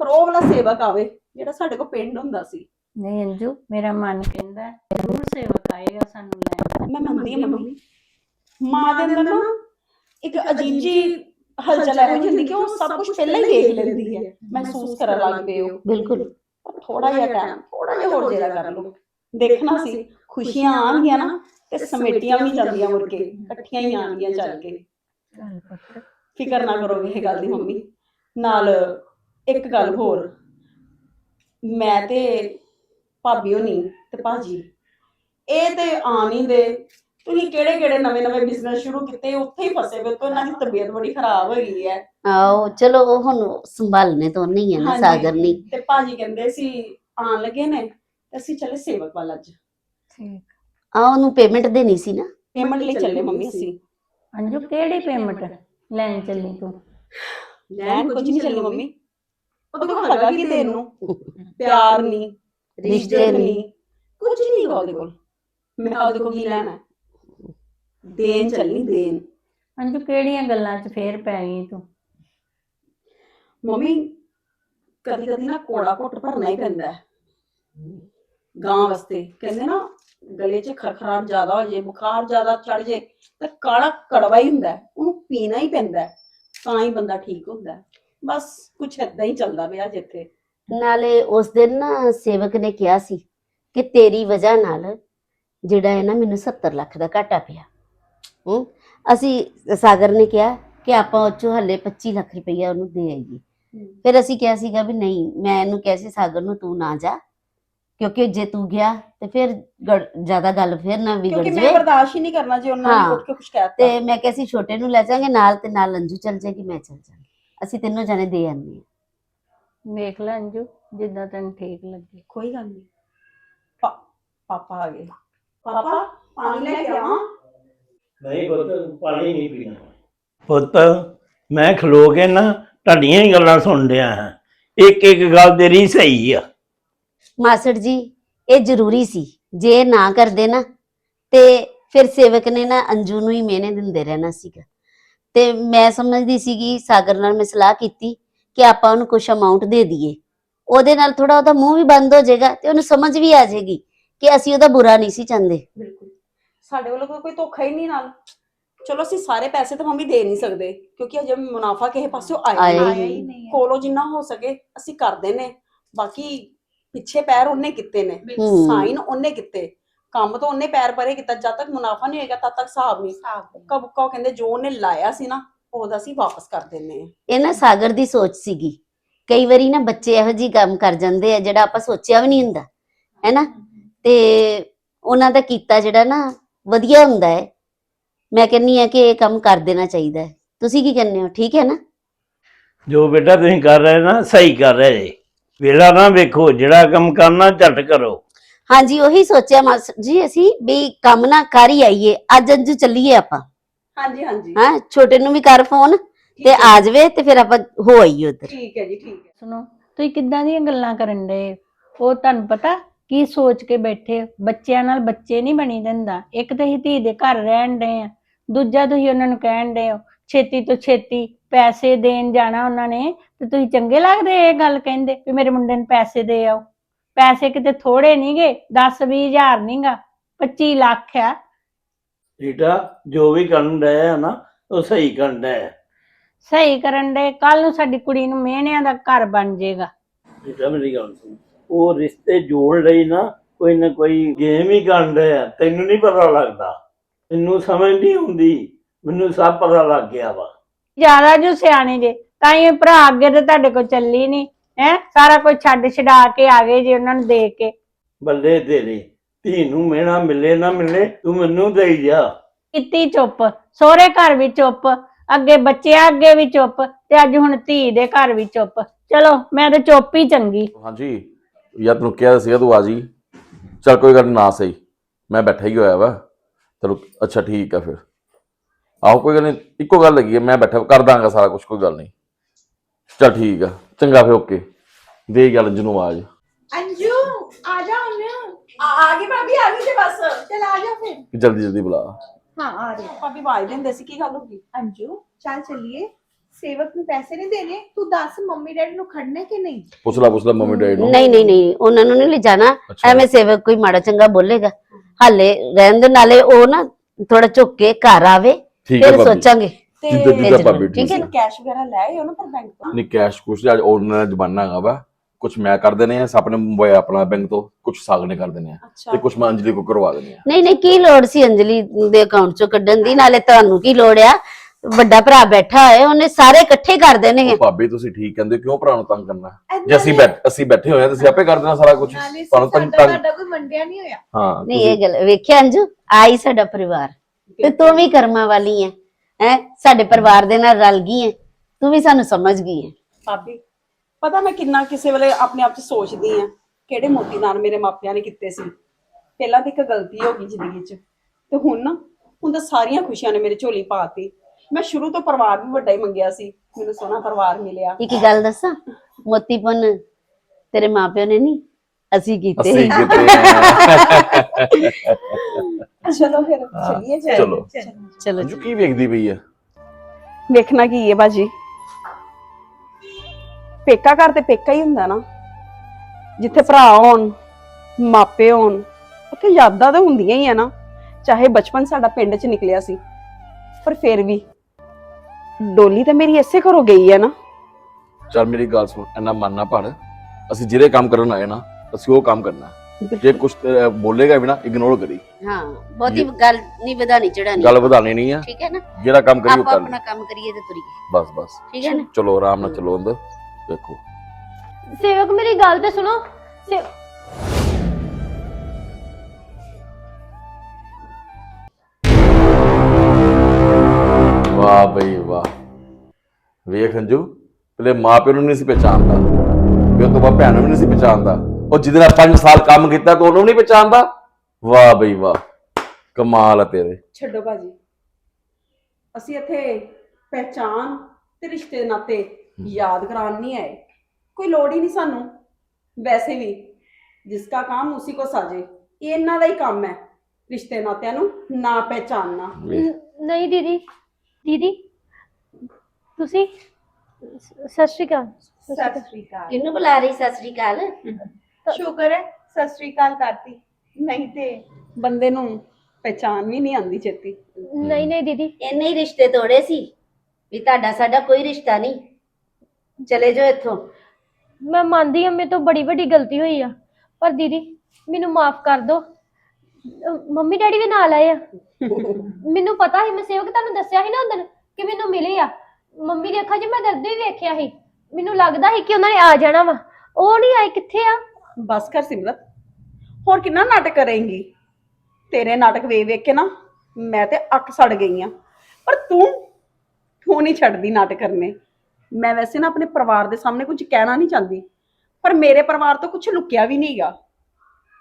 ਪਰ ਉਹ ਵਾਲਾ ਸੇਵਕ ਆਵੇ ਜਿਹੜਾ ਸਾਡੇ ਕੋਲ ਪਿੰਡ ਹੁੰਦਾ ਸੀ। ਨਹੀਂ ਅੰਜੂ ਮੇਰਾ ਮਨ ਕਹਿੰਦਾ ਹੈ, ਜ਼ਰੂਰ ਸੇਵਕ ਆਏਗਾ ਸਾਨੂੰ ਲੈਣ ਮੈਂ ਮੰਨਦੀ ਹਾਂ ਮੰਮੀ। ਮਾਂ ਦੇ ਅੰਦਰ ਨਾ ਇੱਕ ਅਜੀਬ ਜੀ ਹਲਚਲ ਜਿਹੀ ਹੁੰਦੀ ਕਿ ਉਹ ਸਭ ਕੁਝ ਪਹਿਲਾਂ ਹੀ ਦੇਖ ਲੈਂਦੀ ਹੈ ਮਹਿਸੂਸ ਕਰਨ ਲੱਗ ਪਏ ਹੋ ਬਿਲਕੁਲ। ਥੋੜਾ ਜਿਹਾ ਟਾਈਮ ਥੋੜਾ ਜਿਹਾ ਹੋਰ ਜਿਹੜਾ ਕਰ ਲਓ ਦੇਖਣਾ ਸੀ। ਖੁਸ਼ੀਆਂ ਆਣਗੀਆਂ ਨਾ। ਤੇ ਸਮੇਟੀਆਂ ਵੀ ਜਾਂਦੀਆਂ ਮੁੜ ਕੇ ਇਕੱਠੀਆਂ ਹੀ ਆਣਗੀਆਂ ਚੱਲ ਕੇ। ਚੱਲ ਪੁੱਤ ਫਿਕਰ ਨਾ ਕਰੋਗੇ ਇਹ ਗੱਲ ਦੀ ਮੰਮੀ। ਨਾਲ ਇੱਕ ਗੱਲ ਹੋਰ। ਮੈਂ ਤੇ ਭਾਬੀ ਹੋਣੀ ਤੇ ਭਾਜੀ ਇਹ ਤੇ ਆ ਨਹੀਂ ਦੇ ਤੁਸੀਂ ਕਿਹੜੇ ਕਿਹੜੇ ਨਵੇਂ ਨਵੇਂ ਬਿਜ਼ਨਸ ਸ਼ੁਰੂ ਕੀਤੇ ਉੱਥੇ ਹੀ ਫਸੇ ਪਏ ਤੋਂ ਇਹਨਾਂ ਦੀ ਤਬੀਅਤ ਬੜੀ ਖਰਾਬ ਹੋ ਗਈ ਹੈ। ਆਓ ਚਲੋ ਉਹ ਹੁਣ ਸੰਭਾਲਨੇ ਤੋਂ ਨਹੀਂ ਹੈ ਨਾ ਹਾਂਜੀ। ਸਾਗਰ ਨਹੀਂ ਤੇ ਭਾਜੀ ਕਹਿੰਦੇ ਸੀ ਆਣ ਲੱਗੇ ਨੇ ਤੇ ਅਸੀਂ ਚੱਲੇ ਸੇਵਕ ਵੱਲ ਅੱਜ। ਠੀਕ। ਆ ਉਹਨੂੰ ਪੇਮੈਂਟ ਦੇਣੀ ਸੀ ਨਾ। ਪੇਮੈਂਟ ਲਈ ਚੱਲੇ ਮੰਮੀ ਅਸੀਂ। ਅੰਜੂ ਕਿਹੜੀ ਪੇਮੈਂਟ ਲੈਣ ਚੱਲੀ ਤੂੰ। ਲੈਣ ਕੁਝ ਨਹੀਂ ਚੱਲੇ ਮੰਮੀ। ਉਹਦੇ ਕੋਲ ਹੈਗਾ ਕੀ ਦੇਣ ਨੂੰ ਪਿਆਰ ਨਹੀਂ ਰਿਸ਼ਤੇ ਨਹੀਂ ਕੁਝ ਨਹੀਂ ਉਹਦੇ ਕੋਲ। ਮੈਂ ਉਹਦੇ ਕੋਲ ਕੀ ਲੈਣਾ? ਦੇਣ ਚੱਲਣੀ ਦੇਣ। ਅੰਜੂ ਕਿਹੜੀਆਂ ਗੱਲਾਂ 'ਚ ਫੇਰ ਪੈ ਗਈ ਤੂੰ? ਮੰਮੀ ਕਦੀ ਕਦੀ ਨਾ ਕੋੜਾ ਘੁੱਟ ਭਰਨਾ ਹੀ ਪੈਂਦਾ। ਹੈ ਗਾਂ ਵਾਸਤੇ। ਕਹਿੰਦੇ ਨਾ ਗਲੇ 'ਚ ਖਰਖਰਾਟ ਜ਼ਿਆਦਾ ਹੋ ਜੇ ਬੁਖਾਰ ਜ਼ਿਆਦਾ ਚੜ ਜੇ ਤੇ ਕਾੜਾ ਕੜਵਾ ਹੀ ਹੁੰਦਾ ਹੈ, ਉਹਨੂੰ ਪੀਣਾ ਹੀ ਪੈਂਦਾ ਹੈ, ਤਾਂ ਹੀ ਬੰਦਾ ਠੀਕ ਹੁੰਦਾ ਹੈ। ਬਸ ਕੁਝ ਏਦਾਂ ਹੀ ਚੱਲਦਾ ਪਿਆ ਜਿੱਥੇ। ਨਾਲੇ ਉਸ ਦਿਨ ਨਾ ਸੇਵਕ ਨੇ ਕਿਹਾ ਸੀ ਕਿ ਤੇਰੀ ਵਜ੍ਹਾ ਨਾਲ ਜਿਹੜਾ ਹੈ ਨਾ ਮੈਨੂੰ 70 ਲੱਖ ਦਾ ਘਾਟਾ ਪਿਆ। ਹੂੰ ਅਸੀਂ ਸਾਗਰ ਨੇ ਕਿਹਾ ਕਿ ਆਪਾਂ ਉਹ 'ਚੋਂ ਹੱਲੇ 25 ਲੱਖ ਰੁਪਈਆ ਉਹਨੂੰ ਦੇ ਆਈਏ। ਫਿਰ ਅਸੀਂ ਕਿਹਾ ਸੀਗਾ ਵੀ ਨਹੀਂ ਮੈਂ ਇਹਨੂੰ ਕਿਹਾ ਸੀ ਸਾਗਰ ਨੂੰ ਤੂੰ ਨਾ ਜਾ। ਕਿਉਂਕਿ ਜੇ ਤੂੰ ਗਿਆ ਤੇ ਫਿਰ ਜ਼ਿਆਦਾ ਗੱਲ ਫਿਰ ਨਾ ਵਿਗੜ ਕਿਉਂਕਿ ਮੈਂ ਜਾਵੇ ਬਰਦਾਸ਼ਤ ਹੀ ਨਹੀਂ ਕਰਨਾ ਜੇ ਉਹਨਾਂ ਹਾਂ। ਨੇ ਉੱਠ ਕੇ ਕੁਝ ਕਹਿਤਾ ਤੇ ਮੈਂ ਕਿਹਾ ਸੀ ਛੋਟੇ ਨੂੰ ਲੈ ਜਾਾਂਗੇ ਨਾਲ ਤੇ ਨਾਲ ਅੰਜੂ ਚੱਲ ਜਾਏਗੀ ਮੈਂ ਚੱਲ ਜਾਵਾਂਗੀ। ਅਸੀਂ ਤਿੰਨੋਂ ਜਣੇ ਦੇ ਆਨੇ ਆ ਵੇਖ ਲੈ ਅੰਜੂ ਜਿੱਦਾਂ ਤੈਨੂੰ ਠੀਕ ਲੱਗੇ। ਕੋਈ ਗੱਲ ਨਹੀਂ। ਪਾਪਾ ਆ ਗਏ। ਪਾਪਾ ਪਾਣੀ ਲੈ ਕੇ ਆਵਾਂ? ਨਹੀਂ ਪੁੱਤ ਪਾਣੀ ਨਹੀਂ ਪੀਣਾ। ਪੁੱਤ ਮੈਂ ਖਲੋ ਕੇ ਨਾ ਤੁਹਾਡੀਆਂ ਹੀ ਗੱਲਾਂ ਸੁਣ ਰਿਹਾ ਹਾਂ। ਇੱਕ ਇੱਕ ਗੱਲ ਤੇਰੀ ਸਹੀ ਆ। ਮਾਸੜ ਜੀ ਇਹ ਜ਼ਰੂਰੀ ਸੀ। ਜੇ ਨਾ ਕਰਦੇ ਨਾ ਤੇ ਫਿਰ ਸੇਵਕ ਨੇ ਨਾ ਅੰਜੂ ਨੂੰ ਹੀ ਮਿਹਨੇ ਦਿੰਦੇ ਰਹਿਣਾ ਸੀਗਾ। ਤੇ ਮੈਂ ਸਮਝਦੀ ਸੀਗੀ ਸਾਗਰ ਨਾਲ ਮੈਂ ਸਲਾਹ ਕੀਤੀ ਕਿ ਆਪਾਂ ਉਹਨੂੰ ਕੁਝ ਅਮਾਉਂਟ ਦੇ ਦਈਏ। ਉਹਦੇ ਨਾਲ ਥੋੜਾ ਉਹਦਾ ਮੂੰਹ ਵੀ ਬੰਦ ਹੋ ਜਾਏਗਾ ਤੇ ਉਹਨੂੰ ਸਮਝ ਵੀ ਆ ਜਾਏਗੀ ਕਿ ਅਸੀਂ ਉਹਦਾ ਬੁਰਾ ਨਹੀਂ ਸੀ ਚਾਹੁੰਦੇ। ਬਿਲਕੁਲ। ਸਾਡੇ ਵੱਲੋਂ ਕੋਈ- ਕੋਈ ਧੋਖਾ ਹੀ ਨਹੀਂ ਨਾਲ। ਚਲੋ ਅਸੀਂ ਸਾਰੇ ਪੈਸੇ ਤਾਂ ਮੰਮੀ ਦੇ ਨਹੀਂ ਸਕਦੇ ਕਿਉਂਕਿ ਅਜੇ ਮੁਨਾਫਾ ਕਿਸੇ ਪਾਸਿਓਂ ਆਇਆ ਆਇਆ ਨਹੀਂ ਹੀ ਆਇਆ ਹੀ ਨਹੀਂ ਹੈ। ਕੋਲੋਂ ਜਿੰਨਾ ਹੋ ਸਕੇ ਅਸੀਂ ਕਰਦੇ ਨੇ। ਬਾਕੀ ਪਿੱਛੇ ਪੈਰ ਉਹਨੇ ਕੀਤੇ ਨੇ ਹੂੰ। ਸਾਈਨ ਉਹਨੇ ਕੀਤੇ। ਕੰਮ ਤਾਂ ਉਹਨੇ ਪੈਰ ਪਰੇ ਕੀਤਾ ਜਦ ਤੱਕ ਮੁਨਾਫਾ ਨਹੀਂ ਹੋਏਗਾ ਤਦ ਤੱਕ ਹਿਸਾਬ ਨਹੀਂ। ਉੱਕਾ ਬੁੱਕਾ ਉਹ ਕਹਿੰਦੇ ਜੋ ਉਹਨੇ ਲਾਇਆ ਸੀ ਨਾ ਉਹਦਾ ਅਸੀਂ ਵਾਪਸ ਕਰ ਦਿੰਨੇ ਆ ਇਹ ਨਾ ਸਾਗਰ ਦੀ ਸੋਚ ਸੀਗੀ। ਕਈ ਵਾਰੀ ਨਾ ਬੱਚੇ ਇਹੋ ਜਿਹੀ ਕੰਮ ਕਰ ਜਾਂਦੇ ਆ ਜਿਹੜਾ ਆਪਾਂ ਸੋਚਿਆ ਵੀ ਨਹੀਂ ਹੁੰਦਾ ਹੈਨਾ? ਤੇ ਉਹਨਾਂ ਦਾ ਕੀਤਾ ਜਿਹੜਾ ਨਾ ਵਧੀਆ ਹੁੰਦਾ ਹੈ। ਮੈਂ ਕਹਿੰਨੀ ਆ ਕਿ ਇਹ ਕੰਮ ਕਰ ਦੇਣਾ ਚਾਹੀਦਾ ਹੈ। ਤੁਸੀਂ ਕੀ ਕਹਿੰਦੇ ਹੋ? ਠੀਕ ਹੈ ਨਾ? ਜੋ ਬੇਟਾ ਤੁਸੀਂ ਕਰ ਰਹੇ ਨਾ ਸਹੀ ਕਰ ਰਹੇ ਜੀ। ਵੇਲਾ ਨਾ ਵੇਖੋ ਜਿਹੜਾ ਕੰਮ ਕਰਨਾ ਝਟ ਕਰੋ। ਹਾਂਜੀ ਉਹੀ ਸੋਚਿਆ ਮਾਸਟਰ ਜੀ ਅਸੀਂ ਵੀ ਕੰਮ ਨਾ ਕਰ ਹੀ ਆਈਏ ਅੱਜ ਅੰਜੂ ਚੱਲੀਏ ਆਪਾਂ। ਹਾਂਜੀ ਹਾਂਜੀ। ਹਾਂ ਛੋਟੇ ਨੂੰ ਵੀ ਕਰ ਫੋਨ ਤੇ ਆ ਜਾਵੇ ਤੇ ਫਿਰ ਆਪਾਂ ਹੋ ਆਈਏ ਉਧਰ। ਠੀਕ ਹੈ ਜੀ ਠੀਕ ਹੈ। ਸੁਣੋ ਤੁਸੀਂ ਕਿੱਦਾਂ ਦੀਆਂ ਗੱਲਾਂ ਕਰਨ ਦੇ ਉਹ ਤੁਹਾਨੂੰ ਪਤਾ ਕੀ ਸੋਚ ਕੇ ਬੈਠੇ ਹੋ? ਬੱਚਿਆਂ ਨਾਲ ਬੱਚੇ ਨਹੀਂ ਬਣੀ ਦਿੰਦਾ ਇੱਕ ਤਾਂ ਹੀ ਧੀ ਦੇ ਘਰ ਰਹਿਣ ਦੇ ਆ ਦੂਜਾ ਤੁਸੀਂ ਉਹਨਾਂ ਨੂੰ ਕਹਿਣ ਦੇ ਹੋ ਛੇਤੀ ਤੋਂ ਛੇਤੀ ਪੈਸੇ ਦੇਣ ਜਾਣਾ ਉਹਨਾਂ ਨੇ ਤੇ ਤੁਸੀਂ ਚੰਗੇ ਲੱਗਦੇ ਇਹ ਗੱਲ ਕਹਿੰਦੇ ਵੀ ਮੇਰੇ ਮੁੰਡੇ ਨੂੰ ਪੈਸੇ ਦੇ ਆਓ। ਪੈਸੇ ਕਿਤੇ ਥੋੜੇ ਨਹੀਂਗੇ 10 20 ਹਜ਼ਾਰ ਨਹੀਂਗਾ 25 ਲੱਖ ਆ। ਬੇਟਾ ਜੋ ਵੀ ਕਰਨ ਡਿਆ ਆ ਨਾ ਉਹ ਸਹੀ ਕਰਨ ਡਿਆ ਆ। ਸਹੀ ਕਰਨ ਦੇ ਕੱਲ ਨੂੰ ਸਾਡੀ ਕੁੜੀ ਨੂੰ ਮਿਹਨਿਆਂ ਦਾ ਘਰ ਬਣ ਜਾਏਗਾ ਬੇਟਾ ਮੇਰੀ ਗੱਲ ਸੁਣ ਉਹ ਰਿਸ਼ਤੇ ਜੋੜ ਲਈ ਨਾ ਕੋਈ ਨਾ ਕੋਈ ਗੇਮ ਹੀ ਕਰਨ ਡਿਆ ਤੈਨੂੰ ਨਹੀਂ ਪਤਾ ਲੱਗਦਾ। ਤੈਨੂੰ ਸਮਝ ਨਹੀਂ ਹੁੰਦੀ ਮੈਨੂੰ ਸਭ ਪਤਾ ਲੱਗ ਗਿਆ ਵਾ। ਜ਼ਿਆਦਾ ਜੋ ਸਿਆਣੇ ਜੇ ਤਾਂ ਇਹ ਭਰਾ ਅੱਗੇ ਤੇ ਤੁਹਾਡੇ ਕੋਲ ਚੱਲੀ ਨਹੀਂ ਹੈ? ਸਾਰਾ ਕੁਝ ਛੱਡ ਛਡਾ ਕੇ ਆ ਗਏ ਜੇ ਉਹਨਾਂ ਨੂੰ ਦੇ ਕੇ। ਬੱਲੇ ਤੇਰੇ ਧੀ ਨੂੰ ਮੇਣਾ ਮਿਲੇ ਨਾ ਮਿਲੇ ਤੂੰ ਮੈਨੂੰ ਦੇਈ ਜਾ। ਕੀਤੀ ਚੁੱਪ ਸਹੁਰੇ ਘਰ ਵੀ ਚੁੱਪ ਅੱਗੇ ਬੱਚਿਆਂ ਅੱਗੇ ਵੀ ਚੁੱਪ ਤੇ ਅੱਜ ਹੁਣ ਧੀ ਦੇ ਘਰ ਵੀ ਚੁੱਪ। ਚਲੋ ਮੈਂ ਤੇ ਚੁੱਪ ਹੀ ਚੰਗੀ। ਹਾਂਜੀ ਯਾਰ ਤੈਨੂੰ ਕਿਹਾ ਸੀਗਾ ਤੂੰ ਆ ਜੀ। ਚਲ ਕੋਈ ਗੱਲ ਨੀ, ਨਾ ਸਹੀ। ਮੈਂ ਬੈਠਾ ਹੀ ਹੋਇਆ ਵਾ। ਚਲੋ ਅੱਛਾ ਠੀਕ ਆ ਫਿਰ। ਆਹੋ ਕੋਈ ਗੱਲ ਨਹੀਂ ਇੱਕੋ ਗੱਲ ਲੱਗੀ ਹੈ ਮੈਂ ਬੈਠਾ ਕਰ ਦਾਂਗਾ ਸਾਰਾ ਕੁਝ ਕੋਈ ਗੱਲ ਨਹੀਂ। ਚਲ ਠੀਕ ਆ ਚੰਗਾ ਫਿਰ ਓਕੇ। ਦੇ ਗੱਲ ਜਨੂੰ ਆਵਾਜ਼। ਅੰਜੂ ਆ ਜਾ ਉਹਨੇ ਆ ਗਈ ਭਾਬੀ ਆ ਗਈ ਤੇ ਬਸ। ਚਲ ਆ ਜਾ ਫਿਰ। ਜਲਦੀ ਜਲਦੀ ਬੁਲਾ। ਹਾਂ ਆ ਰਹੀ। ਭਾਬੀ ਆਵਾਜ਼ ਦਿੰਦੇ ਸੀ ਕੀ ਗੱਲ ਹੋ ਗਈ? ਅੰਜੂ ਚੱਲ ਚੱਲੀਏ। ਸੇਵਕ ਨੂੰ ਪੈਸੇ ਨਹੀਂ ਦੇਣੇ। ਤੂੰ ਦੱਸ ਮੰਮੀ ਡੈਡੀ ਨੂੰ ਖੜਨੇ ਕਿ ਨਹੀਂ? ਪੁੱਛ ਲਾ ਪੁੱਛ ਲਾ ਮੰਮੀ ਡੈਡੀ ਨੂੰ। ਨਹੀਂ ਨਹੀਂ ਨਹੀਂ ਉਹਨਾਂ ਨੂੰ ਨਹੀਂ ਲਿਜਾਣਾ ਅੱਛਾ। ਐਵੇਂ ਸੇਵਕ ਕੋਈ ਮਾੜਾ ਚੰਗਾ ਬੋਲੇਗਾ। ਹਾਲੇ ਰਹਿਣ ਦੇ ਨਾਲੇ ਉਹ ਨਾ ਥੋੜਾ ਝੁੱਕ ਕੇ ਘਰ ਆਵੇ। ਠੀਕ ਹੈ ਫਿਰ ਭਾਬੀ ਸੋਚਾਂਗੇ। ਤੇ ਜਿੱਦਾਂ ਜਿੱਦਾਂ ਭੇਜਣਾ, ਭਾਬੀ ਠੀਕ ਠੀਕ ਹੈ ਹੈ ਨਾ? ਕੈਸ਼ ਵਗੈਰਾ ਲੈ ਆਇਓ ਨਾ ਪਰ ਬੈਂਕ ਤੋਂ। ਨਹੀਂ ਕੈਸ਼ ਕੁਛ ਅੱਜ ਉਹਨਾਂ ਦਾ ਜ਼ਮਾਨਾ ਹੈਗਾ ਵਾ। ਕੁਛ ਮੈਂ ਕਰ ਦੇਣੇ ਆ ਆਪਣੇ ਮੋਬਾਈਲ ਆਪਣਾ ਬੈਂਕ ਤੋਂ। ਕੁਛ ਸਾਗ ਨੇ ਕਰ ਦੇਣੇ ਆ ਅੱਛਾ। ਤੇ ਕੁਛ ਮੈਂ ਅੰਜਲੀ ਕੋ ਕਰਵਾ ਦੇਣੇ ਆ ਨਹੀਂ ਨਹੀਂ ਕੀ ਲੋੜ ਸੀ ਅੰਜਲੀ ਦੇ ਅਕਾਊਂਟ ਚੋਂ ਕੱਢਣ ਦੀ? ਨਾਲੇ ਤੁਹਾਨੂੰ ਕੀ ਲੋੜ ਆ? ਵੱਡਾ ਭਰਾ ਬੈਠਾ ਹੈ ਉਹਨੇ ਸਾਰੇ ਇਕੱਠੇ ਕਰ ਦੇਣੇ ਉਹ ਭਾਬੀ ਤੁਸੀਂ ਠੀਕ ਕਹਿੰਦੇ ਹੋ, ਕਿਉਂ ਭਰਾ ਨੂੰ ਤੰਗ ਕਰਨਾ? ਜੇ ਅਸੀਂ। ਬੈਠ ਅਸੀਂ ਬੈਠੇ ਹੋਏ ਆ ਤੁਸੀਂ ਆਪੇ ਕਰ ਦੇਣਾ ਸਾਰਾ ਕੁਝ ਤੁਹਾਨੂੰ ਤੰਗ ਤੰਗ ਤੁਹਾਡਾ ਕੋਈ ਮੰਡਿਆ ਨਹੀਂ ਹੋਇਆ। ਹਾਂ ਨਹੀਂ ਇਹ ਗੱਲ ਵੇਖਿਆ ਅੰਜੂ ਆਈ ਸਾਡਾ ਪਰਿਵਾਰ। ਤੇ ਤੂੰ ਵੀ ਕਰਮਾਂ ਵਾਲੀ ਹੈ ਹੈ? ਸਾਡੇ ਪਰਿਵਾਰ ਦੇ ਨਾਲ ਰਲ ਗਈ ਹੈ ਤੂੰ ਵੀ ਸਾਨੂੰ ਸਮਝ ਗਈ ਹੈ ਭਾਬੀ ਪਤਾ ਮੈਂ ਕਿੰਨਾ ਕਿਸੇ ਵੇਲੇ ਆਪਣੇ ਆਪ 'ਚ ਸੋਚਦੀ ਆ ਕਿਹੜੇ ਮੋਤੀ ਨਾਲ ਮੇਰੇ ਮਾਪਿਆਂ ਨੇ ਕੀਤੇ ਸੀ। ਪਹਿਲਾਂ ਤਾਂ ਇੱਕ ਗਲਤੀ ਹੋ ਗਈ ਜ਼ਿੰਦਗੀ 'ਚ। ਤੇ ਹੁਣ ਨਾ ਹੁਣ ਤਾਂ ਸਾਰੀਆਂ ਖੁਸ਼ੀਆਂ ਨੇ ਮੇਰੇ ਝੋਲੀ ਪਾਤੀ ਮੈਂ ਸ਼ੁਰੂ ਤੋਂ ਪਰਿਵਾਰ ਵੀ ਵੱਡਾ ਹੀ ਮੰਗਿਆ ਸੀ ਮੈਨੂੰ ਸੋਹਣਾ ਪਰਿਵਾਰ ਮਿਲਿਆ। ਇੱਕ ਗੱਲ ਦੱਸਾਂ? ਮੋਤੀ ਪੁੰਨ ਤੇਰੇ ਮਾਪਿਓ ਨੇ ਨਹੀਂ ਅਸੀਂ ਕੀਤੇ ਅਸੀਂ ਕਿਤੇ। *laughs* ਚਲੋ ਫਿਰ ਚਲਿਏ ਜੀ ਚਲੋ। ਚਲੋ ਅੰਜੂ ਕੀ ਵੇਖਦੀ ਪਈ ਆ? ਵੇਖਣਾ ਕੀ ਹੈ ਬਾਜੀ ਪੇਕਾ ਘਰ ਤੇ ਪੇਕਾ ਹੀ ਹੁੰਦਾ ਨਾ। ਜਿੱਥੇ ਭਰਾ ਹੋਣ ਮਾਪੇ ਹੋਣ ਉੱਥੇ ਯਾਦਾਂ ਤਾਂ ਹੁੰਦੀਆਂ ਹੀ ਆ ਨਾ। ਚਾਹੇ ਬਚਪਨ ਸਾਡਾ ਪਿੰਡ 'ਚ ਨਿਕਲਿਆ ਸੀ ਪਰ ਫਿਰ ਵੀ ਡੋਲੀ ਤਾਂ ਮੇਰੀ ਇਸੇ ਘਰੋਂ ਗਈ ਹੈ ਨਾ। ਚੱਲ ਮੇਰੀ ਗੱਲ ਸੁਣ ਇੰਨਾ ਮਨ ਨਾ ਭੜ ਅਸੀਂ ਜਿਹੜੇ ਕੰਮ ਕਰਨ ਆਏ ਨਾ ਅਸੀਂ ਉਹ ਕੰਮ ਕਰਨਾ। ਜੇ ਕੁਝ ਬੋਲੇਗਾ ਵੀ ਨਾ ਇਗਨੋਰ ਕਰੀ। ਹਾਂ ਬਹੁਤੀ ਗੱਲ ਨਹੀਂ ਵਧਾਣੀ ਚੜਾਣੀ ਗੱਲ ਵਧਾਣੀ ਨਹੀਂ ਆ। ਠੀਕ ਹੈ ਨਾ? ਜਿਹੜਾ ਕੰਮ ਕਰੀ ਉਹ ਆਪਾਂ ਕਰ ਆਪਣਾ ਲਈ ਕੰਮ ਕਰੀਏ ਤੇ ਤੁਰੀਏ। ਬਸ ਬਸ। ਠੀਕ ਹੈ ਨਾ? ਚਲੋ ਆਰਾਮ ਨਾਲ ਚਲੋ ਅੰਦਰ। ਦੇਖੋ ਸੇਵਕ ਮੇਰੀ ਗੱਲ ਤੇ ਸੁਣੋ। ਸੇ- ਵਾਹ ਬਈ ਵਾਹ। ਵੇਖ ਅੰਜੂ ਪਹਿਲੇ ਮਾਪਿਆਂ ਨੂੰ ਨਹੀਂ ਸੀ ਪਛਾਣਦਾ ਫਿਰ ਉਹ ਤੋਂ ਬਾਅਦ ਭੈਣ ਨੂੰ ਵੀ ਨਹੀਂ ਸੀ ਪਛਾਣਦਾ ਉਹ ਜਿਹਦੇ ਨਾਲ 5 ਸਾਲ ਕੰਮ ਕੀਤਾ ਤੂੰ ਉਹਨੂੰ ਨਹੀਂ ਪਛਾਣਦਾ? ਵਾਹ ਬਈ ਵਾਹ। ਕਮਾਲ ਆ ਤੇਰੇ। ਛੱਡੋ ਬਾਜੀ ਅਸੀਂ ਇੱਥੇ ਪਹਿਚਾਨ ਤੇ ਰਿਸ਼ਤੇ ਨਾਤੇ ਯਾਦ ਕਰਾਉਣ ਨਹੀਂ ਆਏ। ਕੋਈ ਲੋੜ ਹੀ ਨਹੀਂ ਸਾਨੂੰ। ਵੈਸੇ ਵੀ ਜਿਸ ਦਾ ਕੰਮ ਉਸੇ ਕੋ ਸਾਜੇ। ਇਹ ਇਹਨਾਂ ਦਾ ਹੀ ਕੰਮ ਹੈ ਰਿਸ਼ਤੇ ਨਾਤਿਆਂ ਨੂੰ ਨਾ ਪਹਿਚਾਨਣਾ ਨ- ਨਹੀਂ ਦੀਦੀ। ਦੀਦੀ ਤੁਸੀਂ ਸ- ਸਤਿ ਸ਼੍ਰੀ ਅਕਾਲ। ਸਤਿ ਸ੍ਰੀ ਅਕਾਲ। ਕਿਹਨੂੰ ਬੁਲਾ ਰਹੀ ਸਤਿ ਸ੍ਰੀ ਅਕਾਲ? ਸ਼ੁਕਰ ਹੈ ਸਤਿ ਸ੍ਰੀ ਅਕਾਲ ਕਰਤੀ। ਨਹੀਂ ਤੇ ਬੰਦੇ ਨੂੰ ਪਹਿਚਾਨ ਵੀ ਨਹੀਂ ਆਉਂਦੀ ਛੇਤੀ। ਨਹੀਂ ਨਹੀਂ ਦੀਦੀ। ਇੰਨੇ ਹੀ ਰਿਸ਼ਤੇ ਤੋੜੇ ਸੀ ਵੀ ਤੁਹਾਡਾ ਸਾਡਾ ਕੋਈ ਰਿਸ਼ਤਾ ਨਹੀਂ। ਚਲੇ ਜਾਓ ਇੱਥੋਂ। ਮੈਂ ਮੰਨਦੀ ਹਾਂ ਮੇਰੇ ਤੋਂ ਬੜੀ ਵੱਡੀ ਗਲਤੀ ਹੋਈ ਆ। ਪਰ ਦੀਦੀ ਮੈਨੂੰ ਮਾਫ ਕਰ ਦਿਓ। ਅਹ ਮੰਮੀ ਡੈਡੀ ਵੀ ਨਾਲ ਆਏ ਆ। ਮੈਨੂੰ ਪਤਾ ਸੀ ਮੈਂ ਸੇਵਕ ਤੁਹਾਨੂੰ ਦੱਸਿਆ ਸੀ ਨਾ ਉਦੋਂ ਕਿ ਮੈਨੂੰ ਮਿਲੇ ਆ। ਮੰਮੀ ਦੇ ਅੱਖਾਂ 'ਚ ਮੈਂ ਦਰਦ ਵੀ ਵੇਖਿਆ ਸੀ। ਮੈਨੂੰ ਲੱਗਦਾ ਸੀ ਕਿ ਉਹਨਾਂ ਨੇ ਆ ਜਾਣਾ ਵਾ। ਉਹ ਨਹੀਂ ਆਏ ਕਿੱਥੇ ਆ? ਬਸ ਕਰ ਸਿਮਰਤ। ਹੋਰ ਕਿੰਨਾ ਨਾਟਕ ਕਰੇਂਗੀ? ਤੇਰੇ ਨਾਟਕ ਵੇਖ ਵੇਖ ਕੇ ਨਾ ਮੈਂ ਤੇ ਅੱਕ ਸੜ ਗਈ ਆ। ਪਰ ਤੂੰ ਤੂੰ ਨਹੀਂ ਛੱਡਦੀ ਨਾਟਕ ਕਰਨੇ। ਮੈਂ ਵੈਸੇ ਨਾ ਆਪਣੇ ਪਰਿਵਾਰ ਦੇ ਸਾਹਮਣੇ ਕੁਝ ਕਹਿਣਾ ਨਹੀਂ ਚਾਹੁੰਦੀ। ਪਰ ਮੇਰੇ ਪਰਿਵਾਰ ਤੋਂ ਕੁਝ ਲੁਕਿਆ ਵੀ ਨਹੀਂਗਾ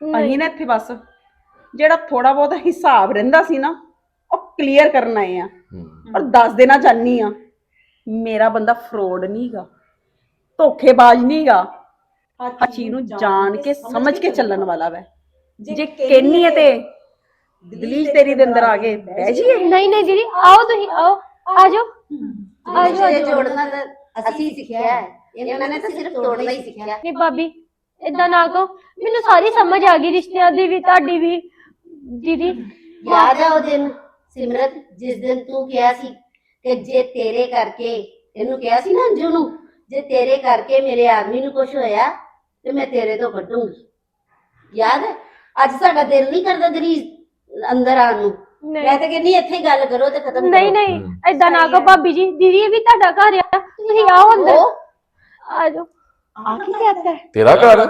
ਅਸੀਂ ਨਾ ਇੱਥੇ ਬਸ ਜਿਹੜਾ ਥੋੜਾ ਬਹੁਤ ਹਿਸਾਬ ਰਹਿੰਦਾ ਸੀ ਨਾ ਉਹ ਕਲੀਅਰ ਕਰਨ ਆਏ ਆ। ਪਰ ਦੱਸ ਦੇਣਾ ਚਾਹਨੀ ਆ ਮੇਰਾ ਬੰਦਾ ਫਰੋਡ ਨਹੀਂਗਾ ਧੋਖੇਬਾਜ਼ ਨਹੀਂਗਾ ਹਰ ਚੀਜ਼ ਨੂੰ ਜਾਣ ਕੇ ਸਮਝ ਕੇ ਚੱਲਣ ਵਾਲਾ ਵੈ। ਜੇ ਕਹਿਨੀ ਹੈ ਤੇ ਦਲੀਜ ਤੇਰੀ ਦੇ ਅੰਦਰ ਆ ਕੇ ਬਹਿ ਜੀਏ ਨਹੀਂ ਨਹੀਂ ਦੀਦੀ ਆਓ ਤੁਸੀਂ ਆਓ ਆ ਜਾਓ। ਆ ਜਾਓ ਆ ਰਿਸ਼ਤੇ ਜਾਓ ਜੋੜਨਾ ਤਾਂ ਅਸੀਂ ਸਿੱਖਿਆ ਹੈ। ਇਹਨਾਂ ਨੇ ਤਾਂ ਸਿਰਫ ਤੋੜਨਾ ਹੀ ਸਿੱਖਿਆ। ਨਹੀਂ ਭਾਬੀ ਇਦਾਂ ਨਾ ਕਹੋ। ਮੈਨੂੰ ਸਾਰੀ ਸਮਝ ਆ ਗਈ ਰਿਸ਼ਤਿਆਂ ਦੀ ਵੀ ਤੁਹਾਡੀ ਵੀ। ਦੀਦੀ ਯਾਦ ਆ ਉਹ ਦਿਨ ਸਿਮਰਤ ਜਿਸ ਦਿਨ ਤੂੰ ਕਿਹਾ ਸੀ ਕਿ ਜੇ ਤੇਰੇ ਕਰਕੇ ਇਹਨੂੰ ਕਿਹਾ ਸੀ ਨਾ ਅੰਜੂ ਨੂੰ ਜੇ ਤੇਰੇ ਕਰਕੇ ਮੇਰੇ ਆਦਮੀ ਨੂੰ ਕੁਝ ਹੋਇਆ ਤੇ ਮੈਂ ਤੇਰੇ ਤੋਂ ਕੱਢੂੰਗੀ ਯਾਦ ਹੈ? ਅੱਜ ਸਾਡਾ ਦਿਲ ਨਹੀਂ ਕਰਦਾ ਤੇਰੀ ਅੰਦਰ ਆਉਣ ਨੂੰ। ਮੈਂ ਨਹੀਂ ਤਾਂ ਕਹਿੰਦੀ ਇੱਥੇ ਹੀ ਗੱਲ ਕਰੋ ਤੇ ਖਤਮ ਨਹੀਂ ਨਹੀਂ ਇਦਾਂ ਨਾ ਕਹੋ ਭਾਬੀ ਜੀ। ਦੀਦੀ ਇਹ ਵੀ ਤੁਹਾਡਾ ਘਰ ਆ। ਤੁਸੀਂ ਆਓ ਅੰਦਰ। ਉਹ? ਆ ਜਾਓ। ਆ ਕੀ ਕਹਤਾ ਹੈ ਤੇਰਾ ਘਰ?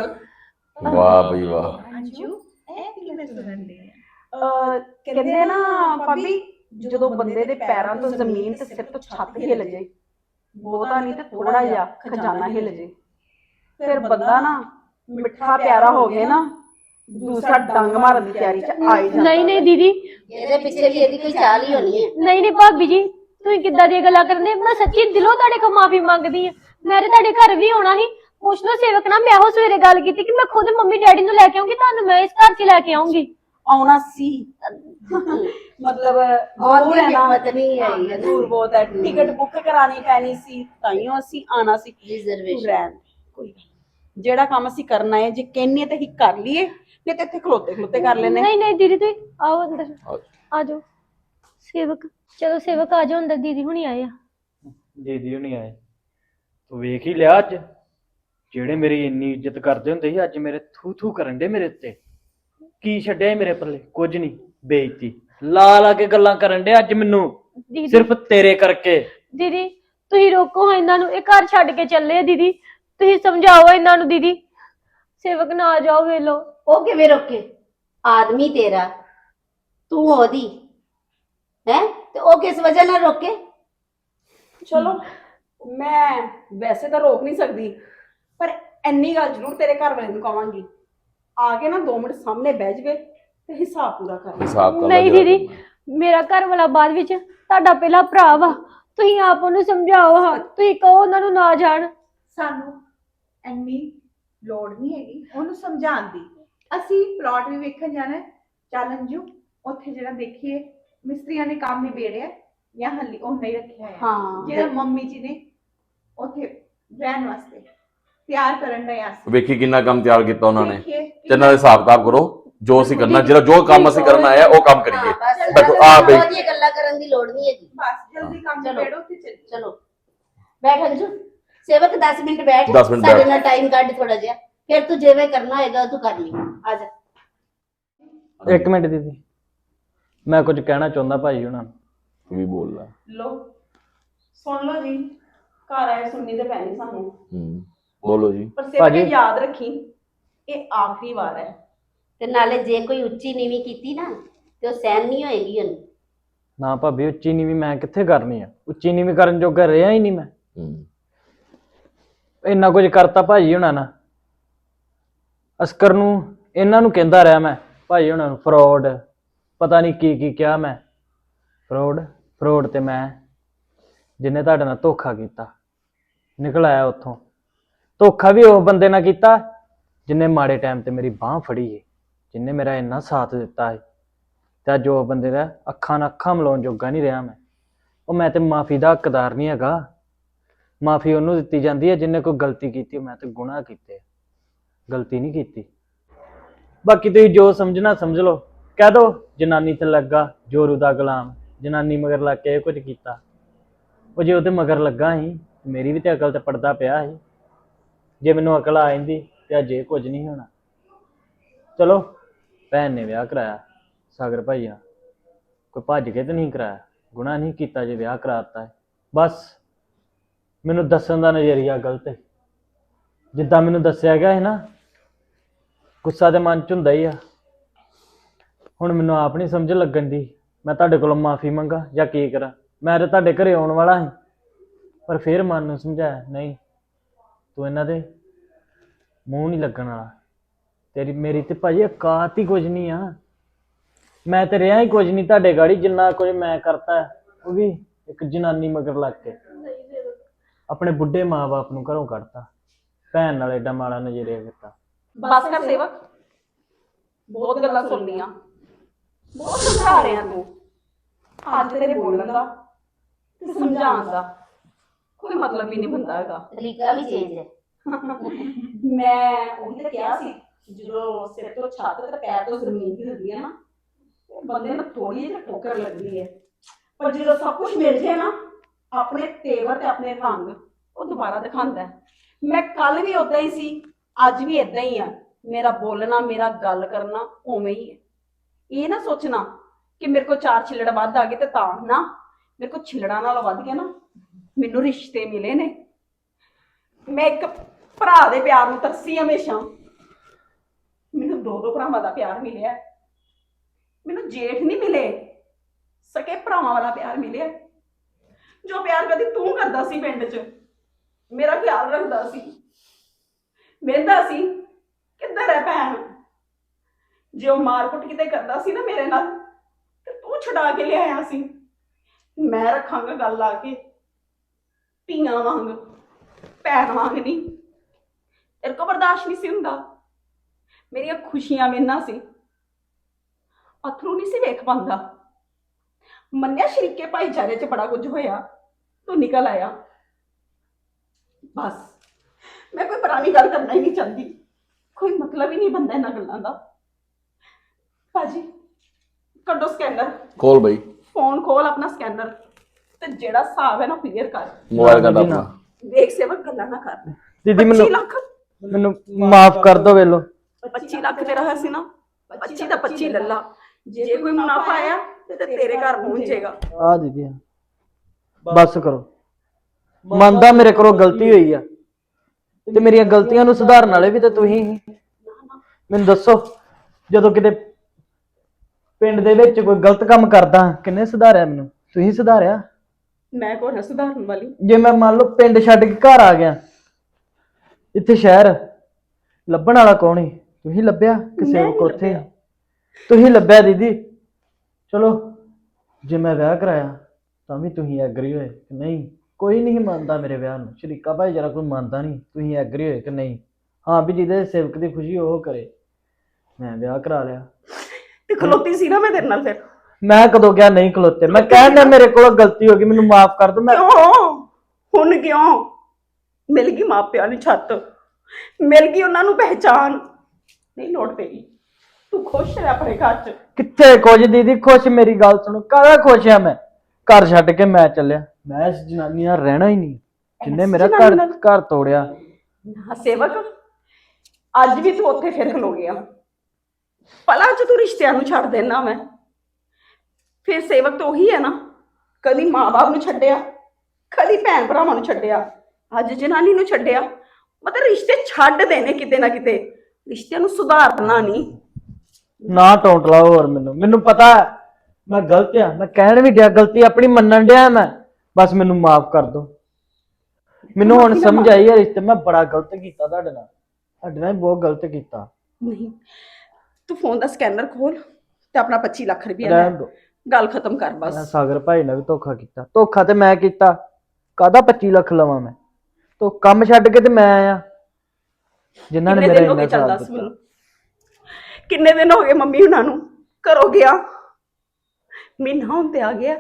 ਵਾਹ ਬਈ ਵਾਹ। ਅੰਜੂ ਇਹ ਕਿਵੇਂ ਸੁਣਨ ਦੇ ਅਹ, ਕਹਿੰਦੇ ਨਾ ਭਾਬੀ ਜਦੋਂ ਬੰਦੇ ਦੇ ਪੈਰਾਂ ਤੋਂ ਜ਼ਮੀਨ ਤੇ ਸਿਰ ਤੋਂ ਛੱਤ ਹਿੱਲ ਜਾਏ ਬਹੁਤਾ ਨਹੀਂ ਤੇ ਥੋੜਾ ਜਿਹਾ ਖਜ਼ਾਨਾ ਹਿੱਲ ਜੇ। ਫਿਰ ਬੰਦਾ ਨਾ ਮਿੱਠਾ ਪਿਆਰਾ ਹੋ ਗਿਆ ਨਾ ਦੂਸਰਾ ਡੰਗ ਮਾਰਨ ਦੀ ਤਿਆਰੀ ਚ ਆ ਹੀ ਜਾਂਦਾ। ਨਹੀਂ ਨਹੀਂ ਦੀਦੀ। ਇਹਦੇ ਪਿੱਛੇ ਵੀ ਇਹਦੀ ਕੋਈ ਚਾਲ ਹੀ ਹੋਣੀ ਹੈ। ਨਹੀਂ ਨਹੀਂ ਭਾਬੀ ਜੀ ਤੁਸੀਂ ਕਿੱਦਾਂ ਦੀਆਂ ਗੱਲਾਂ ਕਰਦੇ ਮੈਂ ਸੱਚੀ ਦਿਲੋਂ ਤੁਹਾਡੇ ਕੋਲ ਮਾਫੀ ਮੰਗਦੀ ਆ ਮੈਂ ਤੇ ਤੁਹਾਡੇ ਘਰ ਵੀ ਆਉਣਾ ਸੀ। ਪੁੱਛ ਲਓ ਸੇਵਕ ਨਾਲ ਮੈਂ ਉਹ ਸਵੇਰੇ ਗੱਲ ਕੀਤੀ ਕਿ ਮੈਂ ਖੁਦ ਮੰਮੀ ਡੈਡੀ ਨੂੰ ਲੈ ਕੇ ਆਉਂਗੀ ਤੁਹਾਨੂੰ ਮੈਂ ਇਸ ਘਰ 'ਚ ਲੈ ਕੇ ਆਉਂਗੀ। ਆਉਣਾ ਸੀ। ਮਤਲਬ ਬਹੁਤ ਦੂਰ ਹੈ ਨਾ ਹਿੰਮਤ ਨਹੀਂ ਆਈ। ਦੂਰ ਬਹੁਤ ਹੈ। ਟਿਕਟ ਬੁੱਕ ਕਰਾਣੀ ਪੈਣੀ ਸੀ ਤਾਈਓ ਅਸੀਂ ਆਣਾ ਸੀ। ਰਿਜ਼ਰਵੇਸ਼ਨ ਕੋਈ। ਜਿਹੜਾ ਕੰਮ ਅਸੀਂ ਕਰਨਾ ਹੈ ਜੇ ਕਹਿੰਨੇ ਤੇ ਅਸੀਂ ਕਰ ਲਈਏ ਨਹੀਂ ਤੇ ਇੱਥੇ ਖਲੋਤੇ ਖਲੋਤੇ ਕਰ ਲੈਨੇ ਨਹੀਂ ਨਹੀਂ ਦੀਦੀ ਤੁਸੀਂ ਆਓ ਅੰਦਰ। ਆ ਜਾਓ ਸੇਵਕ ਚਲੋ ਸੇਵਕ ਆ ਜਾਓ ਅੰਦਰ ਦੀਦੀ ਹੁਣੀ ਆਏ ਆ। ਦੀਦੀ ਹੁਣੀ ਆਏ। ਤੂੰ ਵੇਖ ਹੀ ਲਿਆ ਅੱਜ। ਜਿਹੜੇ ਮੇਰੀ ਇੰਨੀ ਇੱਜ਼ਤ ਕਰਦੇ ਹੁੰਦੇ ਸੀ ਅੱਜ ਮੇਰੇ ਥੂ ਥੂ ਕਰਨ ਦੇ ਮੇਰੇ ਉੱਤੇ। ਕੀ ਛੱਡਿਆ ਮੇਰੇ ਪੱਲੇ? ਕੁਝ ਨਹੀਂ। ਬੇਇੱਜ਼ਤੀ। ਲਾ ਲਾ ਕੇ ਗੱਲਾਂ ਕਰਨ ਦੇ ਅੱਜ ਮੈਨੂੰ। ਦੀਦੀ। ਸਿਰਫ ਤੇਰੇ ਕਰਕੇ। ਦੀਦੀ ਤੁਸੀਂ ਰੋਕੋ ਹਾਂ ਇਹਨਾਂ ਨੂੰ। ਇਹ ਘਰ ਛੱਡ ਕੇ ਚੱਲੇ ਆ ਦੀਦੀ। ਤੁਸੀਂ ਸਮਝਾਓ ਇਹਨਾਂ ਨੂੰ ਦੀਦੀ। ਸੇਵਕ ਨਾ ਆ ਜਾਓ ਵੇਲੋ ਉਹ ਕਿਵੇਂ ਰੋਕੇ? ਆਦਮੀ ਤੇਰਾ। ਤੂੰ ਉਹਦੀ। ਹੈ? ਤੇ ਉਹ ਕਿਸ ਵਜ੍ਹਾ ਨਾਲ ਰੋਕੇ? ਚਲੋ ਮੈਂ ਵੈਸੇ ਤਾਂ ਰੋਕ ਨਹੀਂ ਸਕਦੀ ਪਰ ਇੰਨੀ ਗੱਲ ਜ਼ਰੂਰ ਤੇਰੇ ਘਰ ਵਾਲੇ ਨੂੰ ਕਵਾਂਗੀ। ਆ ਕੇ ਨਾ 2 ਮਿੰਟ ਸਾਹਮਣੇ ਬਹਿ ਜਵੇ ਤੇ ਹਿਸਾਬ ਪੂਰਾ ਕਰ। ਹਿਸਾਬ ਕਰ ਨਹੀਂ ਦੀਦੀ ਮੇਰਾ ਘਰ ਵਾਲਾ ਬਾਅਦ ਵਿੱਚ ਤੁਹਾਡਾ ਪਹਿਲਾ ਭਰਾ ਵਾ। ਤੁਸੀਂ ਆਪ ਉਹਨੂੰ ਸਮਝਾਓ ਹਾਂ। ਤੁਸੀਂ ਕਹੋ ਉਹਨਾਂ ਨੂੰ ਨਾ ਜਾਣ। ਸਾਨੂੰ ਇੰਨੀ ਲੋੜ ਨਹੀਂ ਹੈਗੀ ਉਹਨੂੰ ਸਮਝਾਉਣ ਦੀ। ਅਸੀਂ ਪਲਾਟ ਵੀ ਵੇਖਣ ਜਾਣਾ ਹੈ। ਚੱਲ ਅੰਜੂ ਉੱਥੇ ਜਿਹੜਾ ਦੇਖੀਏ ਮਿਸਤਰੀਆਂ ਨੇ ਕੰਮ ਨਿਬੇੜਿਆ ਜਾਂ ਹੱਲੀ ਉਹ ਨਹੀਂ ਰੱਖਿਆ ਹੈ। ਹਾਂ ਜਿਹੜਾ ਮੰਮੀ ਜੀ ਨੇ ਉੱਥੇ ਰਹਿਣ ਵਾਸਤੇ ਤਿਆਰ ਕਰਨ ਰਹੇ ਆ ਵੇਖੀ ਕਿੰਨਾ ਕੰਮ ਤਿਆਰ ਕੀਤਾ ਉਹਨਾਂ ਨੇ। ਦੇਖੀਏ ਤੇ ਦੇ ਹਿਸਾਬ ਕਿਤਾਬ ਕਰੋ ਜੋ ਅਸੀਂ ਕਰਨਾ ਜਿਹੜਾ ਜੋ ਕੰਮ ਅਸੀਂ ਕਰਨ ਆ ਉਹ ਕੰਮ ਕਰੀਏ। ਬਸ ਬੈਠੋ, ਆ ਬਈ। ਬਹੁਤੀਆਂ ਗੱਲਾਂ ਕਰਨ ਦੀ ਲੋੜ ਨਹੀਂ ਹੈਗੀ। ਬਸ ਜਲਦੀ ਕੰਮ ਚਲੋ। ਨਿਬੇੜੋ ਤੇ ਚਲੋ। ਬੈਠ ਅੰਜੂ। ਸੇਵਕ 10 ਮਿੰਟ ਬੈਠ 10 ਮਿੰਟ ਸਾਡੇ ਬੈਠ। ਨਾਲ ਟਾਈਮ ਕੱਢ ਥੋੜਾ ਜਿਹਾ। ਫਿਰ ਤੂੰ ਜਿਵੇਂ ਕਰਨਾ ਹੋਏਗਾ ਤੂੰ ਕਰ ਲਈ। ਆ ਜਾ। ਇੱਕ ਮਿੰਟ ਦੀਦੀ। ਮੈਂ ਕੁਝ ਕਹਿਣਾ ਚਾਹੁੰਦਾ ਭਾਈ ਉਹਨਾਂ ਨੂੰ। ਵੀ ਬੋਲ ਲੈ। ਲੋ ਸੁਣ ਲਓ ਜੀ। ਘਰ ਆਏ ਸੁਣਨੀ ਤੇ ਪੈਣੀ ਸਾਨੂੰ। ਹੂੰ ਬੋਲੋ ਜੀ। ਪਰ ਸਿਰ ਭਾਜੀ। ਯਾਦ ਰੱਖੀ ਇਹ ਆਖਰੀ ਵਾਰ ਹੈ। ਤੇ ਨਾਲੇ ਜੇ ਕੋਈ ਉੱਚੀ ਨੀਵੀਂ ਕੀਤੀ ਨਾ ਤੇ ਉਹ ਸਹਿਨ ਨਹੀਂ ਹੋਏਗੀ ਉਹਨੂੰ। ਨਾ ਭਾਬੀ ਉੱਚੀ ਨੀਵੀਂ ਮੈਂ ਕਿੱਥੇ ਕਰਨੀ ਆ? ਉੱਚੀ ਨੀਵੀਂ ਕਰਨ ਜੋਗਾ ਰਿਹਾ ਹੀ ਨਹੀਂ ਮੈਂ। ਹੂੰ। ਇੰਨਾ ਕੁਝ ਕਰਤਾ ਭਾਜੀ ਹੁਣਾਂ ਨਾ ਅਸਕਰ ਨੂੰ, ਇਹਨਾਂ ਨੂੰ ਕਹਿੰਦਾ ਰਿਹਾ ਮੈਂ ਭਾਈ ਹੁਣਾਂ ਨੂੰ, ਫਰਾਡ, ਪਤਾ ਨਹੀਂ ਕੀ ਕੀ ਕਿਹਾ ਮੈਂ। ਫਰਾਡ ਫਰਾਡ ਤੇ ਮੈਂ, ਜਿਨੇ ਤੁਹਾਡੇ ਨਾਲ ਧੋਖਾ ਕੀਤਾ। ਨਿਕਲ ਆਇਆ ਉੱਥੋਂ। ਧੋਖਾ ਵੀ ਉਹ ਬੰਦੇ ਨਾਲ ਕੀਤਾ, ਜਿਨੇ ਮਾੜੇ ਟਾਈਮ ਤੇ ਮੇਰੀ ਬਾਹ ਫੜੀ ਏ, ਜਿਨੇ ਮੇਰਾ ਇੰਨਾ ਸਾਥ ਦਿੱਤਾ ਹੈ ਤੇ ਅੱਜ ਉਹ ਬੰਦੇ ਦਾ ਅੱਖਾਂ ਨਾਲ ਅੱਖਾਂ ਮਿਲਾਉਣ ਜੋਗਾ ਨਹੀਂ ਰਿਹਾ ਮੈਂ। ਉਹ ਮੈਂ ਤੇ ਮਾਫੀ ਦਾ ਹੱਕਦਾਰ ਨਹੀਂ ਹੈਗਾ। ਮਾਫੀ ਉਹਨੂੰ ਦਿੱਤੀ ਜਾਂਦੀ ਹੈ ਜਿੰਨੇ ਕੋਈ ਗਲਤੀ ਕੀਤੀ, ਮੈਂ ਤਾਂ ਗੁਨਾਹ ਕੀਤੇ ਗਲਤੀ ਨਹੀਂ ਕੀਤੀ। ਬਾਕੀ ਤੁਸੀਂ ਜੋ ਸਮਝਣਾ, ਸਮਝ ਲਓ। ਕਹਿ ਦੋ, ਜਨਾਨੀ ਤੇ ਲੱਗਾ ਜੋਰੂ ਦਾ ਗੁਲਾਮ। ਜਨਾਨੀ ਮਗਰ ਲੱਗ ਕੇ ਇਹ ਕੁਝ ਕੀਤਾ। ਉਹ ਜੇ ਉਹਦੇ ਮਗਰ ਲੱਗਾ ਸੀ ਮੇਰੀ ਵੀ ਤੇ ਅਕਲ ਤੇ ਪੜਦਾ ਪਿਆ ਸੀ। ਜੇ ਮੈਨੂੰ ਅਕਲ ਆ ਜਾਂਦੀ, ਤੇ ਅੱਜ ਇਹ ਕੁਝ ਨਹੀਂ ਹੋਣਾ। ਚਲੋ, ਭੈਣ ਨੇ ਵਿਆਹ ਕਰਾਇਆ, ਸਾਗਰ ਭਾਈ ਕੋਈ ਭੱਜ ਕੇ ਤੇ ਨਹੀਂ ਕਰਾਇਆ। ਗੁਨਾਹ ਨਹੀਂ ਕੀਤਾ ਜੇ ਵਿਆਹ ਕਰਾਤਾ ਹੈ। ਬਸ। ਮੈਨੂੰ ਦੱਸਣ ਦਾ ਨਜ਼ਰੀਆ ਗਲਤ ਹੈ। ਜਿੱਦਾਂ ਮੈਨੂੰ ਦੱਸਿਆ ਗਿਆ ਹੈ ਨਾ, ਗੁੱਸਾ ਤੇ ਮਨ ਚ ਹੁੰਦਾ ਹੀ ਆ। ਹੁਣ ਮੈਨੂੰ ਆਪ ਨਹੀਂ ਸਮਝ ਲੱਗਣ ਦੀ, ਮੈਂ ਤੁਹਾਡੇ ਕੋਲੋਂ ਮਾਫੀ ਮੰਗਾ ਜਾਂ ਕੀ ਕਰਾਂ? ਮੈਂ ਤਾਂ ਤੁਹਾਡੇ ਘਰੇ ਆਉਣ ਵਾਲਾ ਸੀ, ਪਰ ਫਿਰ ਮਨ ਨੂੰ ਸਮਝਾਇਆ, ਨਹੀਂ, ਤੂੰ ਇਹਨਾਂ ਦੇ ਮੂੰਹ ਨਹੀਂ ਲੱਗਣ ਵਾਲਾ। ਤੇਰੀ, ਮੇਰੀ ਤੇ ਭਾਜੀ ਔਕਾਤ ਹੀ ਕੁਝ ਨਹੀਂ ਆ। ਮੈਂ ਤੇ ਰਿਹਾ ਹੀ ਕੁਝ ਨਹੀਂ ਤੁਹਾਡੇ ਗਾੜੀ, ਜਿੰਨਾ ਕੁਝ ਮੈਂ ਕਰਤਾ, ਉਹ ਵੀ ਇੱਕ ਜਨਾਨੀ ਮਗਰ ਲੱਗ ਕੇ। ਆਪਣੇ ਬੁੱਢੇ ਮਾਂ-ਬਾਪ ਨੂੰ ਘਰੋਂ ਕੱਢਤਾ ਭੈਣ ਨਾਲ ਏਡਾ ਮਾੜਾ ਨਜ਼ਰੀਆ ਕੀਤਾ। ਬਸ ਕਰ ਸੇਵਕ। ਬਹੁਤ ਗੱਲਾਂ ਸੁਣ ਲੀਆਂ ਬਹੁਤ ਸਮਝਾ ਰਿਹਾ ਤੂੰ। ਅੱਜ ਤੇਰੇ ਬੋਲਣ ਦਾ ਤੇ ਸਮਝਾਉਣ ਦਾ ਕੋਈ ਮਤਲਬ ਹੀ ਨਹੀਂ ਬੰਦਾ ਹੈਗਾ। ਤਰੀਕਾ ਵੀ ਚੇਂਜ ਹੈ। ਮੈਂ ਉਹੀ ਤਾਂ ਕਿਹਾ ਸੀ ਜਦੋਂ ਸਿਰ ਤੋਂ ਛੱਤ ਤੇ ਪੈਰ ਤੋਂ ਜ਼ਮੀਨ ਦੀ ਹੁੰਦੀ ਹੈ ਨਾ ਉਹ ਬੰਦੇ ਨੂੰ ਥੋੜੀ ਜਿਹੀ ਠੋਕਰ ਲੱਗਦੀ ਹੈ। ਪਰ ਜਦੋਂ ਸਭ ਕੁਝ ਮਿਲ ਜੇ ਨਾ ਆਪਣੇ ਤੇਵਰ ਤੇ ਆਪਣੇ ਰੰਗ, ਉਹ ਦੁਬਾਰਾ ਦਿਖਾਉਂਦਾ ਹੈ। ਮੈਂ ਕੱਲ ਵੀ ਉਦਾਂ ਹੀ ਸੀ, ਅੱਜ ਵੀ ਇਦਾਂ ਹੀ ਆ। ਮੇਰਾ ਬੋਲਣਾ, ਮੇਰਾ ਗੱਲ ਕਰਨਾ ਉਵੇਂ ਹੀ ਹੈ। ਇਹ ਨਾ ਸੋਚਣਾ ਕਿ ਮੇਰੇ ਕੋਲ ਚਾਰ ਛਿੱਲੜ ਵੱਧ ਆ ਗਏ ਤੇ ਤਾਂ ਨਾ ਮੇਰੇ ਕੋਲ ਛਿੱਲੜਾਂ ਨਾਲ ਵੱਧ ਗਿਆ ਨਾ, ਮੈਨੂੰ ਰਿਸ਼ਤੇ ਮਿਲੇ ਨੇ। ਮੈਂ ਇੱਕ ਭਰਾ ਦੇ ਪਿਆਰ ਨੂੰ ਤਰਸੀ ਹਮੇਸ਼ਾ। ਮੈਨੂੰ ਦੋ ਦੋ ਭਰਾਵਾਂ ਦਾ ਪਿਆਰ ਮਿਲਿਆ। ਮੈਨੂੰ ਜੇਠ ਨਹੀਂ ਮਿਲੇ, ਸਕੇ ਭਰਾਵਾਂ ਵਾਲਾ ਪਿਆਰ ਮਿਲਿਆ। ਜੋ ਪਿਆਰ ਕਦੀ ਤੂੰ ਕਰਦਾ ਸੀ ਪਿੰਡ 'ਚ, ਮੇਰਾ ਖਿਆਲ ਰੱਖਦਾ ਸੀ। ਵੇਂਦਾ ਸੀ, ਕਿੱਧਰ ਹੈ ਭੈਣ? ਜੇ ਉਹ ਮਾਰ ਕੁੱਟ ਕਿਤੇ ਕਰਦਾ ਸੀ ਨਾ ਮੇਰੇ ਨਾਲ, ਤੇ ਤੂੰ ਛੁਡਾ ਕੇ ਲਿਆਇਆ ਸੀ। ਮੈਂ ਰੱਖਾਂਗਾ ਗੱਲ ਆ ਕੇ। ਧੀਆਂ ਵਾਂਗ, ਭੈਣ ਵਾਂਗ ਨਹੀਂ। ਤੇਰੇ ਕੋ ਬਰਦਾਸ਼ਤ ਨਹੀਂ ਸੀ ਹੁੰਦਾ। ਮੇਰੀਆਂ ਖੁਸ਼ੀਆਂ ਮੇਨਾ ਸੀ। ਅਥਰੂ ਨਹੀਂ ਸੀ ਵੇਖ ਪਾਉਂਦਾ। ਮੰਨਿਆ ਸ਼ਰੀਕੇ ਭਾਈਚਾਰੇ 'ਚ ਬੜਾ ਕੁਝ ਹੋਇਆ। ਤੂੰ ਨਿਕਲ ਆਇਆ। ਬਸ। ਮੈਂ ਕੋਈ ਪੁਰਾਣੀ ਗੱਲ ਕਰਨਾ ਹੀ ਨਹੀਂ ਚਾਹੁੰਦੀ। ਕੋਈ ਮਤਲਬ ਹੀ ਨਹੀਂ ਬੰਦਾ ਇਹਨਾਂ ਗੱਲਾਂ ਦਾ। ਭਾਜੀ ਕੱਢੋ ਸਕੈਨਰ। ਖੋਲ ਬਈ। ਫੋਨ ਖੋਲ ਆਪਣਾ ਸਕੈਨਰ। ਤੇ ਜਿਹੜਾ ਹਿਸਾਬ ਹੈ ਨਾ ਕਲੀਅਰ ਕਰ। ਮੋਬਾਈਲ ਕੱਢ ਆਪਣਾ। ਵੇਖ ਸੇਵਕ ਗੱਲਾਂ ਨਾ ਕਰ। ਦੀਦੀ 25 ਮੈਨੂੰ ਲੱਖ। ਮੈਨੂੰ ਮਾਫ ਕਰ ਦੋ ਵੇਲੋ। 25 ਲੱਖ ਤੇਰਾ ਹੈ ਸੀ ਨਾ। 25 ਦਾ 25 ਲੱਲਾ ਜੇ ਕੋਈ ਮੁਨਾਫਾ ਆਇਆ ਤੇ ਤੇਰੇ ਘਰ ਪਹੁੰਚੇਗਾ ਆ ਦੀਦੀ ਆ। ਬਸ ਕਰੋ। ਮੰਨਦਾ ਮੇਰੇ ਕੋਲੋਂ ਗਲਤੀ ਹੋਈ ਆ। ਤੇ ਮੇਰੀਆਂ ਗਲਤੀਆਂ ਨੂੰ ਸੁਧਾਰਨ ਵਾਲੇ ਵੀ ਤੇ ਤੁਸੀਂ ਹੀ। ਮੈਨੂੰ ਦੱਸੋ ਜਦੋਂ ਕਿਤੇ ਪਿੰਡ ਦੇ ਵਿੱਚ ਕੋਈ ਗਲਤ ਕੰਮ ਕਰਦਾ ਕਿੰਨੇ ਸੁਧਾਰਿਆ ਮੈਨੂੰ? ਤੁਸੀਂ ਸੁਧਾਰਿਆ? ਮੈਂ ਕੋਈ ਨਾ ਸੁਧਾਰਨ ਵਾਲੀ? ਜੇ ਮੈਂ ਮੰਨ ਲਓ ਪਿੰਡ ਛੱਡ ਕੇ ਘਰ ਆ ਗਿਆ ਇੱਥੇ ਸ਼ਹਿਰ ਲੱਭਣ ਵਾਲਾ ਕੌਣ ਹੈ ਤੁਸੀਂ ਲੱਭਿਆ ਕਿਸੇ ਨੂੰ ਕੋਥੇ। ਤੁਸੀਂ ਲੱਭਿਆ ਦੀਦੀ। ਚਲੋ ਜੇ ਮੈਂ ਵਿਆਹ ਕਰਾਇਆ ਤਾਂ ਵੀ ਤੁਸੀਂ ਐਗਰੀ ਹੋਏ ਕਿ ਨਹੀਂ? ਕੋਈ ਨਹੀਂ ਮੰਨਦਾ ਮੇਰੇ ਵਿਆਹ ਨੂੰ। ਸ਼ਰੀਕਾ ਭਾਈ ਜਰਾ ਕੋਈ ਮੰਨਦਾ ਨਹੀਂ। ਤੁਸੀਂ ਐਗਰੀ ਹੋਏ ਕਿ ਨਹੀਂ? ਹਾਂ ਵੀ ਜਿਹਦੇ ਸੇਵਕ ਦੀ ਖੁਸ਼ੀ ਉਹ ਕਰੇ। ਮੈਂ ਵਿਆਹ ਕਰਾ ਲਿਆ। ਤੇ ਖਲੋਤੀ ਸੀ ਨਾ ਮੈਂ ਤੇਰੇ ਨਾਲ ਫਿਰ। ਮੈਂ ਕਦੋਂ ਕਿਹਾ ਨਹੀਂ ਖਲੋਤੇ? ਮੈਂ ਕਹਿਣ ਡਿਆ ਮੇਰੇ ਕੋਲੋਂ ਗਲਤੀ ਹੋ ਗਈ ਮੈਨੂੰ ਮਾਫ ਕਰ ਦਿਓ। ਮੈਂ ਕਿਉਂ? ਹੁਣ ਕਿਉਂ? ਮਿਲ ਗਈ ਮਾਪਿਆਂ ਨੂੰ ਛੱਤ। ਮਿਲ ਗਈ ਉਹਨਾਂ ਨੂੰ ਪਹਿਚਾਨ ਨਹੀਂ ਲੋੜ ਪਈ। ਤੂੰ ਖੁਸ਼ ਰਹਿ ਆਪਣੇ ਘਰ 'ਚ। ਕਿੱਥੇ ਕੁਝ ਦੀਦੀ ਖੁਸ਼ ਮੇਰੀ ਗੱਲ ਸੁਣੋ। ਕਾਹਦਾ ਖੁਸ਼ ਆ ਮੈਂ? ਘਰ ਛੱਡ ਕੇ ਮੈਂ ਚੱਲਿਆ। ਮੈਂ ਇਸ ਜਨਾਨੀ ਨਾਲ ਰਹਿਣਾ ਹੀ ਨਹੀਂ। ਜਿੰਨੇ ਮੇਰਾ ਘਰ? ਘਰ ਤੋੜਿਆ। ਹਾਂ ਸੇਵਕ ਅੱਜ ਵੀ ਤੂੰ ਉੱਥੇ ਫਿਰ ਖਲੋ ਗਿਆ। ਪਲਾਂ 'ਚ ਤੂੰ ਰਿਸ਼ਤਿਆਂ ਨੂੰ ਛੱਡ ਦੇਣਾ ਮੈਂ। ਫਿਰ ਸੇਵਕ ਤਾਂ ਉਹੀ ਹੈ ਨਾ। ਕਦੀ ਮਾਂ-ਬਾਪ ਨੂੰ ਛੱਡਿਆ ਕਦੀ ਭੈਣ ਭਰਾਵਾਂ ਨੂੰ ਛੱਡਿਆ। ਅੱਜ ਜਨਾਨੀ ਨੂੰ ਛੱਡਿਆ। ਮਤਲਬ ਰਿਸ਼ਤੇ ਛੱਡ ਦੇਣੇ ਕਿਤੇ ਨਾ ਕਿਤੇ। ਰਿਸ਼ਤਿਆਂ ਨੂੰ ਸੁਧਾਰਨਾ ਨਹੀਂ। ਨਾ ਟੋਂਟ ਲਾਓ ਹੋਰ ਮੈਨੂੰ। ਮੈਨੂੰ ਪਤਾ ਹੈ, ਮੈਂ ਗਲਤ ਆ ਮੈਂ ਕਹਿਣ ਵੀ ਡਿਆ ਗਲਤੀ ਆਪਣੀ ਮੰਨਣ ਡਿਆ ਮੈਂ। ਬਸ ਮੈਨੂੰ ਮਾਫ ਕਰ ਦਿਓ। ਮੈਨੂੰ ਹੁਣ ਸਮਝ ਆਈ ਹੈ ਰਿਸ਼ਤੇ ਮੈਂ ਬੜਾ ਗਲਤ ਕੀਤਾ ਤੁਹਾਡੇ ਨਾਲ। ਤੁਹਾਡੇ ਨਾਲ ਬਹੁਤ ਗਲਤ ਕੀਤਾ। ਨਹੀਂ ਤੂੰ ਫੋਨ ਦਾ ਸਕੈਨਰ ਖੋਲ ਤੇ ਆਪਣਾ 25 ਲੱਖ ਰੁਪਏ ਰਹਿਣ ਲੈ ਦਿਓ ਗੱਲ ਖਤਮ ਕਰ ਮੈਂ ਬਸ ਸਾਗਰ ਭਾਈ ਨਾਲ ਵੀ ਧੋਖਾ ਕੀਤਾ। ਧੋਖਾ ਤੇ ਮੈਂ ਕੀਤਾ। ਕਾਹਦਾ 25 ਲੱਖ ਲਵਾਂ ਮੈਂ? ਤੋ ਕੰਮ ਛੱਡ ਕੇ ਤੇ ਮੈਂ ਆਇਆ ਜਿਨ੍ਹਾਂ ਨੇ ਕਿੰਨੇ ਮੇਰਾ ਦਿਨ ਹੋ ਗਏ ਇੰਨਾ ਚੱਲ ਸਾਥ ਦੱਸ ਦਿੱਤਾ। ਮੈਨੂੰ। ਕਿੰਨੇ ਦਿਨ ਹੋ ਗਏ ਮੰਮੀ ਉਹਨਾਂ ਨੂੰ? ਘਰੋਂ ਗਿਆ। ਮਹੀਨਾ ਹੁਣ ਤੇ ਆ ਗਿਆ।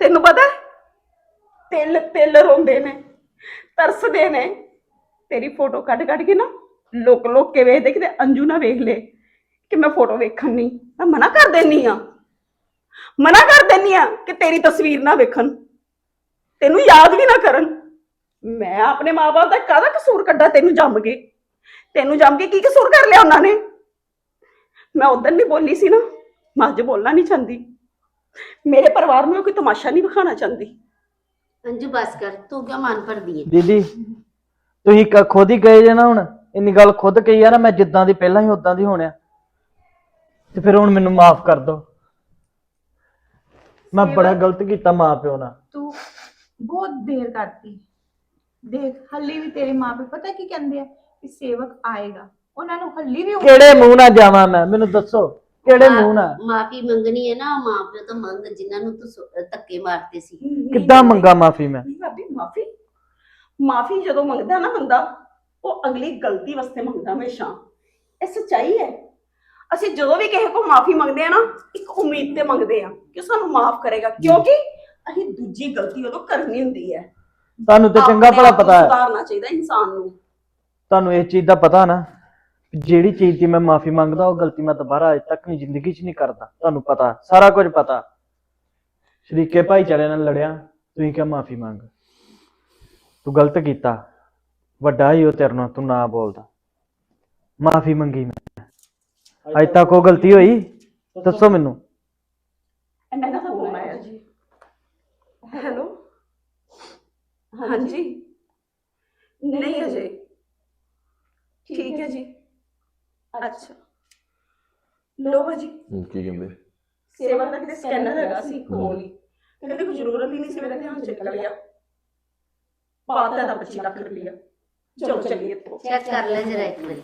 ਤੈਨੂੰ ਪਤਾ ਤਿਲ ਤਿਲ ਰੋਂਦੇ ਨੇ, ਤਰਸਦੇ ਨੇ। ਤੇਰੀ ਫੋਟੋ ਕੱਢ ਕੱਢ ਕੇ ਨਾ ਲੋਕ ਲੋਕ ਕੇ ਵੇਖਦੇ, ਕਿਤੇ ਅੰਜੂ ਨਾ ਵੇਖ ਲੈ, ਕਿ ਮੈਂ ਫੋਟੋ ਵੇਖਣ ਨਹੀਂ। ਮੈਂ ਮਨਾ ਕਰ ਦੇਨੀ ਆ। ਮਨਾ ਕਰ ਦੇਨੀ ਆ ਕਿ ਤੇਰੀ ਤਸਵੀਰ ਨਾ ਵੇਖਣ। ਤੈਨੂੰ ਯਾਦ ਵੀ ਨਾ ਕਰਨ। ਮੈਂ ਆਪਣੇ ਮਾਪੇ ਦਾ ਕਾਹਦਾ ਕਸੂਰ ਕੱਢਾ? ਤੈਨੂੰ ਜੰਮ ਕੇ। ਤੈਨੂੰ ਜੰਮ ਕੇ ਕੀ ਕਸੂਰ ਕਰ ਲਿਆ ਉਹਨਾਂ ਨੇ? ਮੈਂ ਉਦੋਂ ਨਹੀਂ ਬੋਲੀ ਸੀ ਨਾ, ਮੈਂ ਅੱਜ ਬੋਲਣਾ ਨਹੀਂ ਚਾਹੁੰਦੀ। ਮੇਰੇ ਪਰਿਵਾਰ ਨੂੰ ਮੈਂ ਕੋਈ ਤਮਾਸ਼ਾ ਨਹੀਂ ਵਿਖਾਉਣਾ ਚਾਹੁੰਦੀ। ਅੰਜੂ ਬਸ ਕਰ ਤੂੰ ਕਿਉਂ ਮਨ ਭਰਦੀ ਹੈ ਦੀਦੀ ਤੁਸੀਂ ਕ- ਖੁਦ ਹੀ ਕਹੇ ਜੇ ਨਾ ਹੁਣ ਇੰਨੀ ਗੱਲ ਖੁਦ ਕਹੀ ਆ ਨਾ ਮੈਂ ਜਿੱਦਾਂ ਦੀ ਪਹਿਲਾਂ ਹੀ ਉਦਾਂ ਦੀ ਹੋਣਿਆ। ਤੇ ਫਿਰ ਹੁਣ ਮੈਨੂੰ ਮਾਫ ਕਰ ਦਿਓ ਮੈਂ ਬੜਾ ਗਲਤ ਕੀਤਾ ਮਾਂ ਪਿਓ ਨਾਲ। ਤੂੰ ਬਹੁਤ ਦੇਰ ਕਰਤੀ। ਦੇਖ ਹੱਲੀ ਵੀ ਤੇਰੇ ਮਾਪੇ ਪਤਾ ਕੀ ਕਹਿੰਦੇ ਆ? ਕਿ ਸੇਵਕ ਆਏਗਾ। ਉਹਨਾਂ ਨੂੰ ਹੱਲੀ ਵੀ ਉਹ- ਕਿਹੜੇ ਮੂੰਹ ਨਾਲ ਜਾਵਾਂ ਮੈਂ? ਮੈਨੂੰ ਦੱਸੋ। ਕਿਹੜੇ ਮੂੰਹ ਨਾਲ? ਮਾਫੀ ਮੰਗਣੀ ਹੈ ਨਾ ਮਾਂ ਪਿਓ ਤੋਂ ਮੰਗ ਜਿਨ੍ਹਾਂ ਨੂੰ ਤੂੰ ਸੁ- ਧੱਕੇ ਮਾਰਤੇ ਸੀ। ਕਿੱਦਾਂ ਮੰਗਾ ਮਾਫੀ ਮੈਂ? ਨਹੀਂ ਭਾਬੀ ਮਾਫੀ। ਮਾਫੀ ਜਦੋਂ ਮੰਗਦਾ ਨਾ ਬੰਦਾ ਉਹ ਅਗਲੀ ਗਲਤੀ ਵਾਸਤੇ ਮੰਗਦਾ ਹਮੇਸ਼ਾ। ਇਹ ਸੱਚਾਈ ਹੈ। ਅਸੀਂ ਜਦੋਂ ਵੀ ਕਿਸੇ ਕੋਲ ਮਾਫੀ ਮੰਗਦੇ ਆ ਨਾ ਇੱਕ ਉਮੀਦ ਤੇ ਮੰਗਦੇ ਆ ਕਿ ਉਹ ਸਾਨੂੰ ਮਾਫ ਕਰੇਗਾ। ਕਿਉਂਕਿ ਅਸੀਂ ਦੂਜੀ ਗਲਤੀ ਉਦੋਂ ਕਰਨੀ ਹੁੰਦੀ ਹੈ। ਤੁਹਾਨੂੰ ਤੇ ਚੰਗਾ ਆਪਣੇ ਭਲਾ ਆਪ ਨੂੰ ਪਤਾ ਹੈ। ਸੁਧਾਰਨਾ ਚਾਹੀਦਾ ਇਨਸਾਨ ਨੂੰ। ਤੁਹਾਨੂੰ ਇਸ ਚੀਜ਼ ਦਾ ਪਤਾ ਨਾ। ਜਿਹੜੀ ਚੀਜ਼ ਦੀ ਮੈਂ ਮਾਫੀ ਮੰਗਦਾ ਉਹ ਗਲਤੀ ਮੈਂ ਦੁਬਾਰਾ ਅਜੇ ਤੱਕ ਨਹੀਂ ਜ਼ਿੰਦਗੀ 'ਚ ਨਹੀਂ ਕਰਦਾ। ਤੁਹਾਨੂੰ ਪਤਾ ਸਾਰਾ ਕੁਝ ਪਤਾ। ਸ਼ਰੀਕੇ ਭਾਈਚਾਰੇ ਨਾਲ ਲੜਿਆ ਤੁਸੀਂ ਕਿਹਾ ਮਾਫੀ ਮੰਗ। ਤੂੰ ਗਲਤ ਕੀਤਾ। ਵੱਡਾ ਹੀ ਉਹ ਤੇਰੇ ਨਾਲ ਤੂੰ ਨਾ ਬੋਲਦਾ। ਮਾਫੀ ਮੰਗੀ ਮੈਂ। ਅਜੇ ਤੱਕ ਉਹ ਗਲਤੀ ਹੋਈ? ਦੱਸੋ ਮੈਨੂੰ। ਇਹਨਾਂ ਦਾ ਫੋਨ ਆਇਆ ਜੀ। ਹੈਲੋ? ਹਾਂਜੀ। ਨਹੀਂ ਅਜੇ ਠੀਕ ਹੈ ਜੀ। ਅੱਛਾ। ਲੋ ਕੀ ਕਹਿੰਦੇ? ਸੇਵਾ ਦਾ ਕਿਤੇ ਸਕੈਨਰ ਹੈਗਾ ਸੀ ਕੋਲ ਹੀ। ਕਹਿੰਦੇ ਕੋਈ ਜ਼ਰੂਰਤ ਹੀ ਨਹੀਂ ਸੀ ਮੇਰਾ ਧਿਆਨ ਚੱਲ ਗਿਆ ਪਾਤਾ ਦਾ 25 ਲੱਖ ਰੁਪਇਆ ਚਲੋ ਚੱਲੀਏ। ਇੱਥੋਂ ਚੈੱਕ ਕਰ ਲੈ ਜਰਾ ਇੱਕ ਵਾਰੀ।